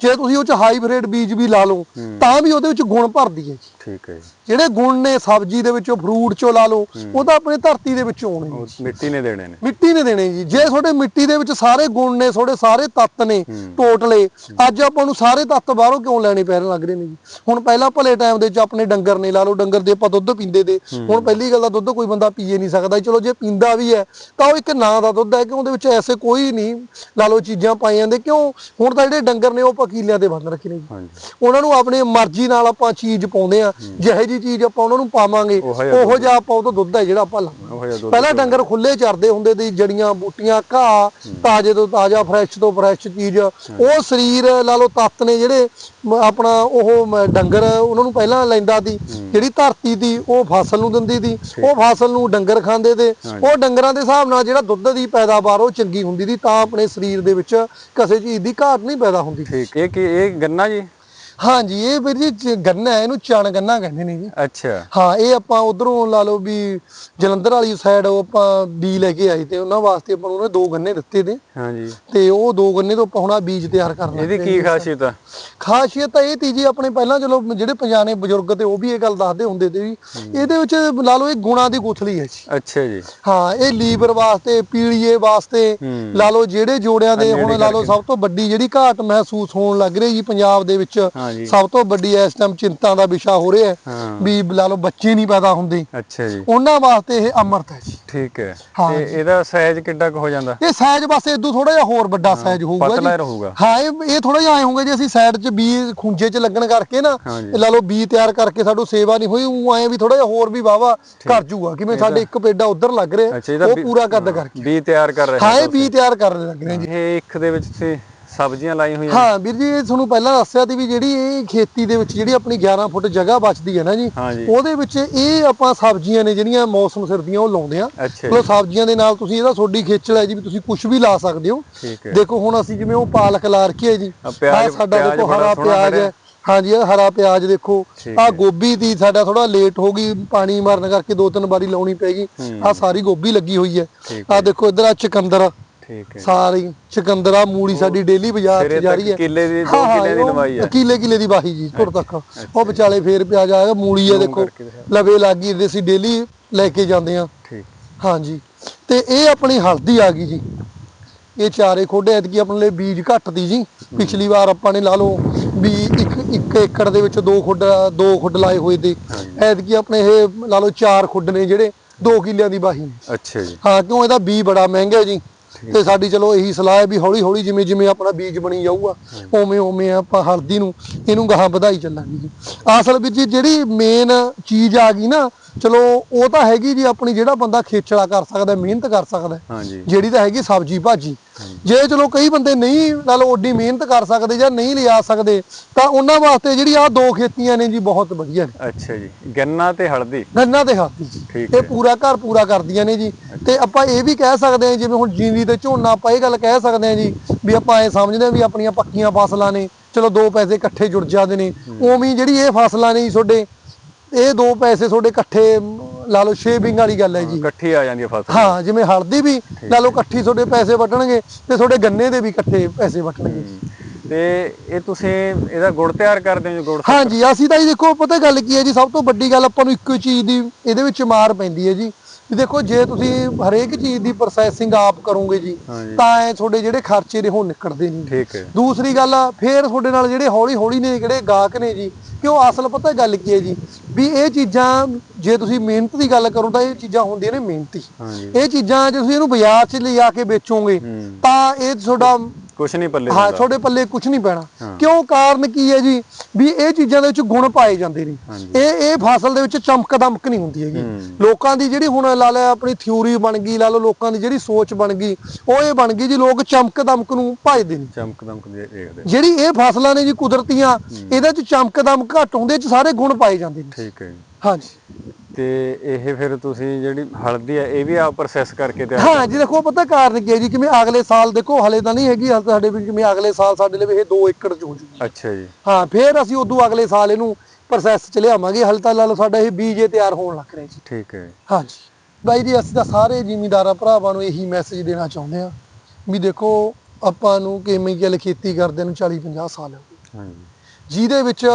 ਜੇ ਤੁਸੀਂ ਉਹ ਚ ਹਾਈਬ੍ਰਿਡ ਬੀਜ ਵੀ ਲਾ ਲਓ ਤਾਂ ਵੀ ਉਹਦੇ ਵਿੱਚ ਗੁਣ ਭਰਦੀ ਹੈ ਜੀ। ਠੀਕ ਹੈ ਜਿਹੜੇ ਗੁਣ ਨੇ ਸਬਜ਼ੀ ਦੇ ਵਿੱਚੋਂ ਫਰੂਟ ਚੋਂ ਲਾ ਲਓ ਉਹ ਤਾਂ ਆਪਣੇ ਧਰਤੀ ਦੇ ਵਿੱਚੋਂ ਆਉਣੇ ਮਿੱਟੀ ਨੇ ਦੇਣੇ ਨੇ। ਮਿੱਟੀ ਨੇ ਦੇਣੇ ਜੀ। ਜੇ ਤੁਹਾਡੇ ਮਿੱਟੀ ਦੇ ਵਿੱਚ ਸਾਰੇ ਗੁਣ ਨੇ ਤੁਹਾਡੇ ਸਾਰੇ ਤੱਤ ਨੇ ਟੋਟਲੇ ਅੱਜ ਆਪਾਂ ਨੂੰ ਸਾਰੇ ਤੱਤ ਬਾਹਰੋਂ ਕਿਉਂ ਲੈਣੇ ਪੈਣ ਲੱਗ ਰਹੇ ਨੇ ਜੀ? ਹੁਣ ਪਹਿਲਾਂ ਭਲੇ ਟਾਈਮ ਦੇ ਵਿੱਚ ਆਪਣੇ ਡੰਗਰ ਨੇ ਲਾ ਲਓ ਡੰਗਰ ਦੇ ਆਪਾਂ ਦੁੱਧ ਪੀਂਦੇ ਤੇ। ਹੁਣ ਪਹਿਲੀ ਗੱਲ ਦਾ ਦੁੱਧ ਕੋਈ ਬੰਦਾ ਪੀਏ ਨਹੀਂ ਸਕਦਾ ਚਲੋ ਜੇ ਪੀਂਦਾ ਵੀ ਹੈ ਤਾਂ ਉਹ ਇੱਕ ਨਾਂ ਦਾ ਦੁੱਧ ਹੈ ਕਿ ਉਹਦੇ ਵਿੱਚ ਐਸੇ ਕੋਈ ਨਹੀਂ ਲਾ ਲਓ ਚੀਜ਼ਾਂ ਪਾਈਆਂ ਜਾਂਦੇ ਕਿਉਂ? ਹੁਣ ਤਾਂ ਜਿਹੜੇ ਡੰਗਰ ਨੇ ਉਹ ਪਕੀਲਿਆਂ ਤੇ ਬੰਨ ਰੱਖੇ ਨੇ ਜੀ। ਉਹਨਾਂ ਨੂੰ ਆਪਣੀ ਮਰਜ਼ੀ ਨਾਲ ਆਪਾਂ ਚੀਜ਼ ਪਾਉਂਦੇ ਆ ਜਿਹੋ ਜੀ ਚੀਜ਼ ਆਪਾਂ ਉਹਨਾਂ ਨੂੰ ਪਾਵਾਂਗੇ ਉਹੋ ਜਿਹਾ ਆਪਾਂ ਉਹ ਤੋਂ ਦੁੱਧ ਹੈ ਜਿਹੜਾ ਆਪਾਂ ਲਾਵਾਂਗੇ ਪਹਿਲਾਂ ਡੰਗਰ ਖੁੱਲੇ ਚਰਦੇ ਹੁੰਦੇ ਤੇ ਜੜੀਆਂ ਬੂਟੀਆਂ ਘਾਹ ਤਾਜ਼ੇ ਤੋਂ ਤਾਜ਼ਾ ਫਰੈਸ਼ ਤੋਂ ਫਰੈਸ਼ ਚੀਜ਼। ਉਹ ਸਰੀਰ ਲਾ ਲਓ ਤੱਤ ਨੇ ਜਿਹੜੇ ਆਪਣਾ ਉਹ ਡੰਗਰ ਉਹਨਾਂ ਨੂੰ ਪਹਿਲਾਂ ਲੈਂਦਾ ਸੀ। ਜਿਹੜੀ ਧਰਤੀ ਦੀ ਉਹ ਫਸਲ ਨੂੰ ਦਿੰਦੀ ਸੀ। ਉਹ ਫਸਲ ਨੂੰ ਡੰਗਰ ਖਾਂਦੇ ਤੇ ਉਹ ਡੰਗਰਾਂ ਦੇ ਹਿਸਾਬ ਨਾਲ ਜਿਹੜਾ ਦੁੱਧ ਦੀ ਪੈਦਾਵਾਰ ਉਹ ਚੰਗੀ ਹੁੰਦੀ ਸੀ। ਤਾਂ ਆਪਣੇ ਸਰੀਰ ਦੇ ਵਿੱਚ ਕਿਸੇ ਚੀਜ਼ ਦੀ ਘਾਟ ਨਹੀਂ ਪੈਦਾ ਹੁੰਦੀ। ਠੀਕ ਇਹ ਕੀ ਇਹ ਗੰਨਾ ਜੀ? ਹਾਂਜੀ ਇਹ ਵੀਰ ਜੀ ਚ- ਗੰਨਾ ਹੈ, ਇਹਨੂੰ ਚਣ ਗੰਨਾ ਕਹਿੰਦੇ ਨੇ ਜੀ। ਅੱਛਾ। ਹਾਂ ਇਹ ਆਪਾਂ ਉਧਰੋਂ ਲਾ ਲਓ ਵੀ ਜਲੰਧਰ ਵਾਲੀ ਸਾਈਡ ਉਹ ਆਪਾਂ ਬੀ ਲੈ ਕੇ ਆਏ ਤੇ ਉਹਨਾਂ ਵਾਸਤੇ ਆਪਾਂ ਨੂੰ ਉਹਨੇ ਦੋ ਗੰਨੇ ਦਿੱਤੇ ਤੇ ਹਾਂਜੀ। ਤੇ ਉਹ ਦੋ ਗੰਨੇ ਤੋਂ ਆਪਾਂ ਹੁਣ ਆਹ ਬੀਜ ਤਿਆਰ ਕਰਨਾ ਇਹਦੀ ਕੀ ਖਾਸੀਅਤ ਆ? ਖਾਸੀਅਤ ਤਾਂ ਇਹ ਤੀ ਜੀ ਆਪਣੇ ਪਹਿਲਾਂ ਚਲੋ ਜਿਹੜੇ ਪੰਜਾਨੇ ਬਜ਼ੁਰਗ ਤੇ ਉਹ ਵੀ ਇਹ ਗੱਲ ਦੱਸਦੇ ਹੁੰਦੇ ਤੇ ਵੀ ਇਹਦੇ ਵਿੱਚ ਲਾ ਲਓ ਇਹ ਗੁਣਾ ਦੀ ਗੁਥਲੀ ਹੈ ਜੀ। ਅੱਛਾ ਜੀ। ਹਾਂ ਇਹ ਲੀਵਰ ਵਾਸਤੇ ਪੀਲੀਏ ਵਾਸਤੇ ਹੂੰ। ਲਾ ਲਓ ਜਿਹੜੇ ਜੋੜਿਆਂ ਦੇ ਹੁਣ ਲਾ ਲਓ ਸਭ ਤੋਂ ਵੱਡੀ ਜਿਹੜੀ ਘਾਟ ਮਹਿਸੂਸ ਹੋਣ ਲੱਗ ਰਹੀ ਜੀ ਪੰਜਾਬ ਦੇ ਵਿੱਚ ਸਭ ਤੋਂ ਵੱਡੀ ਇਸ ਟਾਈਮ ਚਿੰਤਾ ਦਾ ਵਿਸ਼ਾ ਹੋ ਰਿਹਾ ਹੈ ਵੀ ਲਾ ਲਓ ਬੱਚੇ ਨਹੀਂ ਪੈਦਾ ਹੁੰਦੇ। ਅੱਛਾ ਜੀ। ਉਹਨਾਂ ਵਾਸਤੇ ਇਹ ਅਮਰਤ ਹੈ ਜੀ। ਠੀਕ ਹੈ। ਤੇ ਇਹਦਾ ਸਾਈਜ਼ ਕਿੱਡਾ ਕੁ ਹੋ ਜਾਂਦਾ? ਇਹ ਸਾਈਜ਼ ਬਸ ਇਦੋਂ ਥੋੜਾ ਜਿਹਾ ਹੋਰ ਵੱਡਾ ਸਾਈਜ਼ ਹੋਊਗਾ ਪਤਲਾ ਜੀ। ਰਹੂਗਾ। ਹਾਂ ਇਹ ਇਹ ਥੋੜਾ ਜਿਹਾ ਐ ਹੋਊਗਾ ਜੇ ਅਸੀਂ ਸਾਈਡ 'ਚ ਬੀ ਖੁੰਝੇ 'ਚ ਲੱਗਣ ਕਰਕੇ ਨਾ ਲਾ ਲਓ ਬੀ ਤਿਆਰ ਕਰਕੇ ਸਾਡੂ ਸੇਵਾ ਨਹੀਂ ਹੋਈ ਉਹ ਐ ਵੀ ਥੋੜਾ ਜਿਹਾ ਹੋਰ ਵੀ ਵਾਵਾ ਕਰ ਜੂਗਾ। ਕਿਵੇਂ ਸਾਡੇ ਇੱਕ ਪੇਡਾ ਉਧਰ ਲੱਗ ਰਿਹਾ ਉਹ ਪੂਰਾ ਕੱਦ ਕਰਕੇ। ਬੀ ਤਿਆਰ ਕਰ ਰਹੇ ਹਾਂ ਇਹ ਬੀ ਤਿਆਰ ਕਰਨ ਲੱਗ ਰਹੇ ਜੀ। ਇਹ ਇੱਕ ਦੇ ਵਿੱਚ ਤੁਸੀਂ ਸਬਜ਼ੀਆਂ ਲਾਈ ਹੋਈਆਂ ਹਾਂ ਵੀਰ ਜੀ ਇਹ ਤੁਹਾਨੂੰ ਪਹਿਲਾਂ ਦੱਸਿਆ ਸੀ ਵੀ ਜਿਹੜੀ ਇਹ ਖੇਤੀ ਦੇ ਵਿੱਚ ਜਿਹੜੀ ਆਪਣੀ 11 ਫੁੱਟ ਜਗ੍ਹਾ ਬਚਦੀ ਹੈ ਨਾ ਜੀ ਉਹਦੇ ਵਿੱਚ ਇਹ ਆਪਾਂ ਸਬਜ਼ੀਆਂ ਨੇ ਜਿਹੜੀਆਂ ਮੌਸਮ ਸਿਰ ਦੀਆਂ ਉਹ ਲਾਉਂਦੇ ਆ ਉਹ ਸਬਜ਼ੀਆਂ ਦੇ ਨਾਲ ਤੁਸੀਂ ਇਹਦਾ ਤੁਹਾਡੀ ਖੇਚਲ ਹੈ ਜੀ ਵੀ ਤੁਸੀਂ ਕੁਝ ਵੀ ਲਾ ਸਕਦੇ ਹੋ। ਦੇਖੋ ਹੁਣ ਅਸੀਂ ਜਿਵੇਂ ਉਹ ਪਾਲਕ ਲਾ ਰੱਖੀ ਹੈ ਜੀ। ਆਹ ਸਾਡਾ ਦੇਖੋ ਹਰਾ ਪਿਆਜ਼। ਹੈ। ਹਾਂਜੀ ਇਹ ਹਰਾ ਪਿਆਜ਼ ਦੇਖੋ। ਹੈ। ਗੋਭੀ ਦੀ ਸਾਡਾ ਥੋੜਾ ਲੇਟ ਹੋ ਗਈ ਪਾਣੀ ਮਾਰਨ ਕਰਕੇ ਦੋ ਤਿੰਨ ਵਾਰੀ ਲਾਉਣੀ ਪੈਗੀ। ਆਹ ਸਾਰੀ ਗੋਭੀ ਲੱਗੀ ਹੋਈ ਹੈ। ਆਹ ਦੇਖੋ ਇਧਰ ਆ ਚਕੰਦਰ ਠੀਕ ਹੈ ਸਾਰੀ ਚਕੰਦਰ ਆ ਮੂਲੀ ਸਾਡੀ ਡੇਲੀ ਬਾਜ਼ਾਰ 'ਚ ਜਾ ਰਹੀ ਹੈ। ਕਿੱਲੇ ਦੀ ਦੋ ਹਾਂ, ਹਾਂ, ਕਿੱਲੇ ਦੀ ਲੰਬਾਈ ਹੈ। ਕਿੱਲੇ ਕਿੱਲੇ ਦੀ ਬਾਹੀ ਜੀ ਤੁਰ ਤੱਕ। ਉਹ ਵਿਚਾਲੇ ਫੇਰ ਪਿਆਜ਼ ਆਇਆ ਮੂਲੀ ਜ਼ੂਮ ਦੇਖੋ। ਲਵੇ ਲੱਗੀ ਇਹਦੇ ਅਸੀਂ ਡੇਲੀ ਲੈ ਕੇ ਜਾਂਦੇ ਆ ਠੀਕ। ਹਾਂਜੀ। ਤੇ ਇਹ ਆਪਣੀ ਹਲਦੀ ਆ ਗਈ ਜੀ। ਇਹ ਚਾਰੇ ਖੋਡੇ ਐਤਕੀ ਆਪਣੇ ਲਈ ਬੀਜ ਘੱਟ ਦੀ ਜੀ। ਪਿਛਲੀ ਵਾਰ ਆਪਾਂ ਨੇ ਲਾ ਲਓ ਵੀ ਇੱਕ ਇੱਕ ਏਕੜ ਦੇ ਵਿੱਚ ਦੋ ਖੁੱਡ ਦੋ ਖੁੱਡ ਲਾਏ ਹੋਏ ਤੇ। ਐਤਕੀ ਆਪਣੇ ਇਹ ਲਾ ਲਓ ਚਾਰ ਖੁੱਡ ਨੇ ਜਿਹੜੇ 2 ਕਿੱਲਿਆਂ ਦੀ ਬਾਹੀ ਨੇ। ਅੱਛਾ ਜੀ। ਹਾਂ ਕਿਉਂ ਇਹਦਾ ਬੀ ਬੜਾ ਮਹਿੰਗਾ ਹੈ ਜੀ। ਤੇ ਸਾਡੀ ਚਲੋ ਇਹੀ ਸਲਾਹ ਹੈ ਵੀ ਹੌਲੀ ਹੌਲੀ ਜਿਵੇਂ ਜਿਵੇਂ ਆਪਣਾ ਬੀਜ ਬਣੀ ਜਾਊਗਾ ਓਵੇਂ ਓਵੇਂ ਆਪਾਂ ਹਲਦੀ ਨੂੰ ਇਹਨੂੰ ਗਾਹਾਂ ਵਧਾਈ ਚੱਲਾਂਗੇ। ਅਸਲ ਵਿੱਚ ਜਿਹੜੀ ਮੇਨ ਚੀਜ਼ ਆ ਗਈ ਨਾ ਚਲੋ ਉਹ ਤਾਂ ਹੈਗੀ ਜੀ ਆਪਣੀ ਜਿਹੜਾ ਬੰਦਾ ਖੇਚਲਾ ਕਰ ਸਕਦਾ ਮਿਹਨਤ ਕਰ ਸਕਦਾ ਜਿਹੜੀ ਤਾਂ ਹੈਗੀ ਸਬਜੀ ਭਾਜੀ। ਜੇ ਚਲੋ ਕਈ ਬੰਦੇ ਨਹੀਂ ਲਾ ਲਓ ਓਡੀ ਮਿਹਨਤ ਕਰ ਸਕਦੇ ਜਾਂ ਨਹੀਂ ਲਿਆ ਸਕਦੇ ਤਾਂ ਉਹਨਾਂ ਵਾਸਤੇ ਜਿਹੜੀ ਆ ਦੋ ਖੇਤੀਆਂ ਨੇ ਜੀ ਬਹੁਤ ਵਧੀਆ ਨੇ। ਅੱਛਾ ਜੀ ਗੰਨਾ ਤੇ ਹਲਦੀ। ਗੰਨਾ ਤੇ ਹਲਦੀ ਇਹ ਪੂਰਾ ਘਰ ਪੂਰਾ ਕਰਦੀਆਂ ਨੇ ਜੀ। ਤੇ ਆਪਾਂ ਇਹ ਵੀ ਕਹਿ ਸਕਦੇ ਹਾਂ ਜਿਵੇਂ ਹੁਣ ਜੀਂਦੀ ਤੇ ਝੋਨਾ ਆਪਾਂ ਇਹ ਗੱਲ ਕਹਿ ਸਕਦੇ ਹਾਂ ਜੀ ਵੀ ਆਪਾਂ ਇਹ ਸਮਝਦੇ ਹਾਂ ਵੀ ਆਪਣੀਆਂ ਪੱਕੀਆਂ ਫਸਲਾਂ ਨੇ ਚਲੋ ਦੋ ਪੈਸੇ ਇਕੱਠੇ ਜੁੜ ਜਾਂਦੇ ਨੇ। ਉਵੇਂ ਜਿਹੜੀ ਇਹ ਫਸਲਾਂ ਨੇ ਜੀ ਤੁਹਾਡੇ ਇਹ ਦੋ ਪੈਸੇ ਤੁਹਾਡੇ ਇਕੱਠੇ ਲਾ ਲਓ ਸ਼ੇਵਿੰਗ ਵਾਲੀ ਗੱਲ ਹੈ ਜੀ। ਇਕੱਠੀ ਆ ਜਾਂਦੀ ਹੈ ਫਸਲ। ਹਾਂ ਜਿਵੇਂ ਹਲਦੀ ਵੀ ਲਾ ਲਓ ਇਕੱਠੀ ਤੁਹਾਡੇ ਪੈਸੇ ਵਟਣਗੇ ਤੇ ਤੁਹਾਡੇ ਗੰਨੇ ਦੇ ਵੀ ਇਕੱਠੇ ਪੈਸੇ ਵਟਣਗੇ। ਤੇ ਇਹ ਤੁਸੀਂ ਇਹਦਾ ਗੁੜ ਤਿਆਰ ਕਰਦੇ ਹੋ ਜੀ ਗੁੜ ਹਾਂਜੀ ਅਸੀਂ ਤਾਂ ਜੀ ਦੇਖੋ ਪਤਾ ਗੱਲ ਕੀ ਹੈ ਜੀ ਸਭ ਤੋਂ ਵੱਡੀ ਗੱਲ ਆਪਾਂ ਨੂੰ ਇੱਕੋ ਚੀਜ਼ ਦੀ ਇਹਦੇ ਵਿੱਚ ਮਾਰ ਪੈਂਦੀ ਹੈ ਜੀ। ਵੀ ਦੇਖੋ ਜੇ ਤੁਸੀਂ ਹਰੇਕ ਚੀਜ਼ ਦੀ ਪ੍ਰੋਸੈਸਿੰਗ ਆਪ ਕਰੋਗੇ ਜੀ ਤਾਂ ਐ ਤੁਹਾਡੇ ਜਿਹੜੇ ਖਰਚੇ ਨੇ ਉਹ ਨਿਕਲਦੇ ਨਹੀਂ ਠੀਕ ਹੈ। ਦੂਸਰੀ ਗੱਲ ਫੇਰ ਤੁਹਾਡੇ ਨਾਲ ਜਿਹੜੇ ਹੌਲੀ ਹੌਲੀ ਨੇ ਜਿਹੜੇ ਗਾਹਕ ਨੇ ਜੀ ਕਿ ਉਹ ਅਸਲ ਪਤਾ ਗੱਲ ਕੀ ਹੈ ਜੀ ਵੀ ਇਹ ਚੀਜ਼ਾਂ ਜੇ ਤੁਸੀਂ ਮਿਹਨਤ ਦੀ ਗੱਲ ਕਰੋ ਤਾਂ ਇਹ ਚੀਜ਼ਾਂ ਹੁੰਦੀਆਂ ਨੇ ਮਿਹਨਤੀ। ਇਹ ਚੀਜ਼ਾਂ ਜੇ ਤੁਸੀਂ ਇਹਨੂੰ ਬਾਜ਼ਾਰ 'ਚ ਲਿਜਾ ਕੇ ਵੇਚੋਗੇ ਤਾਂ ਇਹ ਤੁਹਾਡਾ ਕੁਛ ਨਹੀਂ ਪੱਲੇ ਹਾਂ। ਤੁਹਾਡੇ ਪੱਲੇ ਕੁਝ ਨਹੀਂ ਪੈਣਾ। ਕਿਉਂ? ਕਾਰਨ ਕੀ ਹੈ ਜੀ? ਵੀ ਇਹ ਚੀਜ਼ਾਂ ਦੇ ਵਿੱਚ ਗੁਣ ਪਾਏ ਜਾਂਦੇ ਨੇ। ਇਹ ਇਹ ਫਸਲ ਦੇ ਵਿੱਚ ਚਮਕ ਦਮਕ ਨਹੀਂ ਹੁੰਦੀ ਹੈਗੀ। ਲੋਕਾਂ ਦੀ ਜਿਹੜੀ ਹੁਣ ਲਾ ਲਿਆ ਆਪਣੀ ਥਿਊਰੀ ਬਣ ਗਈ ਲਾ ਲਓ ਲੋਕਾਂ ਦੀ ਜਿਹੜੀ ਸੋਚ ਬਣ ਗਈ ਉਹ ਇਹ ਬਣ ਗਈ ਜੀ ਲੋਕ ਚਮਕ ਦਮਕ ਨੂੰ ਭਜਦੇ ਨੇ। ਚਮਕ ਦਮਕ ਦੇ ਦੇਖਦੇ ਜਿਹੜੀ ਇਹ ਫਸਲਾਂ ਨੇ ਜੀ ਕੁਦਰਤੀਆਂ ਇਹਦੇ ਵਿੱਚ ਚਮਕ ਦਮਕ ਘੱਟ ਹੁੰਦੇ ਚ ਸਾਰੇ ਗੁਣ ਪਾਏ ਜਾਂਦੇ ਨੇ। ਠੀਕ ਹੈ ਜੀ। ਹਾਂਜੀ। ਤੇ ਇਹ ਫਿਰ ਤੁਸੀਂ ਜਿਹੜੀ ਹਲਦੀ ਹੈ ਇਹ ਵੀ ਆਪ ਪ੍ਰੋਸੈਸ ਕਰਕੇ ਤਿਆਰ ਹਾਂ ਜੀ ਦੇਖੋ ਪਤਾ ਕਾਰਨ ਕੀ ਹੈ ਜੀ? ਕਿਵੇਂ ਅਗਲੇ ਸਾਲ ਦੇਖੋ ਹਲੇ ਤਾਂ ਨਹੀਂ ਹੈਗੀ ਸਾਡੇ ਵਿੱਚ ਜਿਵੇਂ ਅਗਲੇ ਸਾਲ ਸਾਡੇ ਲਈ ਇਹ 2 ਏਕੜ ਚ ਹੋ ਜੂਗੀ। ਅੱਛਾ ਜੀ। ਹਾਂ ਫੇਰ ਅਸੀਂ ਉਦੋਂ ਅਗਲੇ ਸਾਲ ਇਹਨੂੰ ਪ੍ਰੋਸੈਸ ਚ ਲਿਆਵਾਂਗੇ। ਹਲ ਤਾਂ ਲਾ ਲਓ ਸਾਡਾ ਇਹ ਬੀਜ ਇਹ ਤਿਆਰ ਹੋਣ ਲੱਗ ਰਿਹਾ ਜੀ। ਠੀਕ ਹੈ। ਹਾਂਜੀ ਬਾਈ ਜੀ ਅਸੀਂ ਤਾਂ ਸਾਰੇ ਜ਼ਿਮੀਂਦਾਰਾਂ ਭਰਾਵਾਂ ਨੂੰ ਇਹੀ ਮੈਸੇਜ ਦੇਣਾ ਚਾਹੁੰਦੇ ਆ ਵੀ ਦੇਖੋ ਆਪਾਂ ਨੂੰ ਕੈਮੀਕਲ ਖੇਤੀ ਕਰਦੇ ਨੂੰ 40 50 ਸਾਲ ਹੋ ਗਏ। ਹਾਂਜੀ। ਜਿਹਦੇ ਵਿੱਚ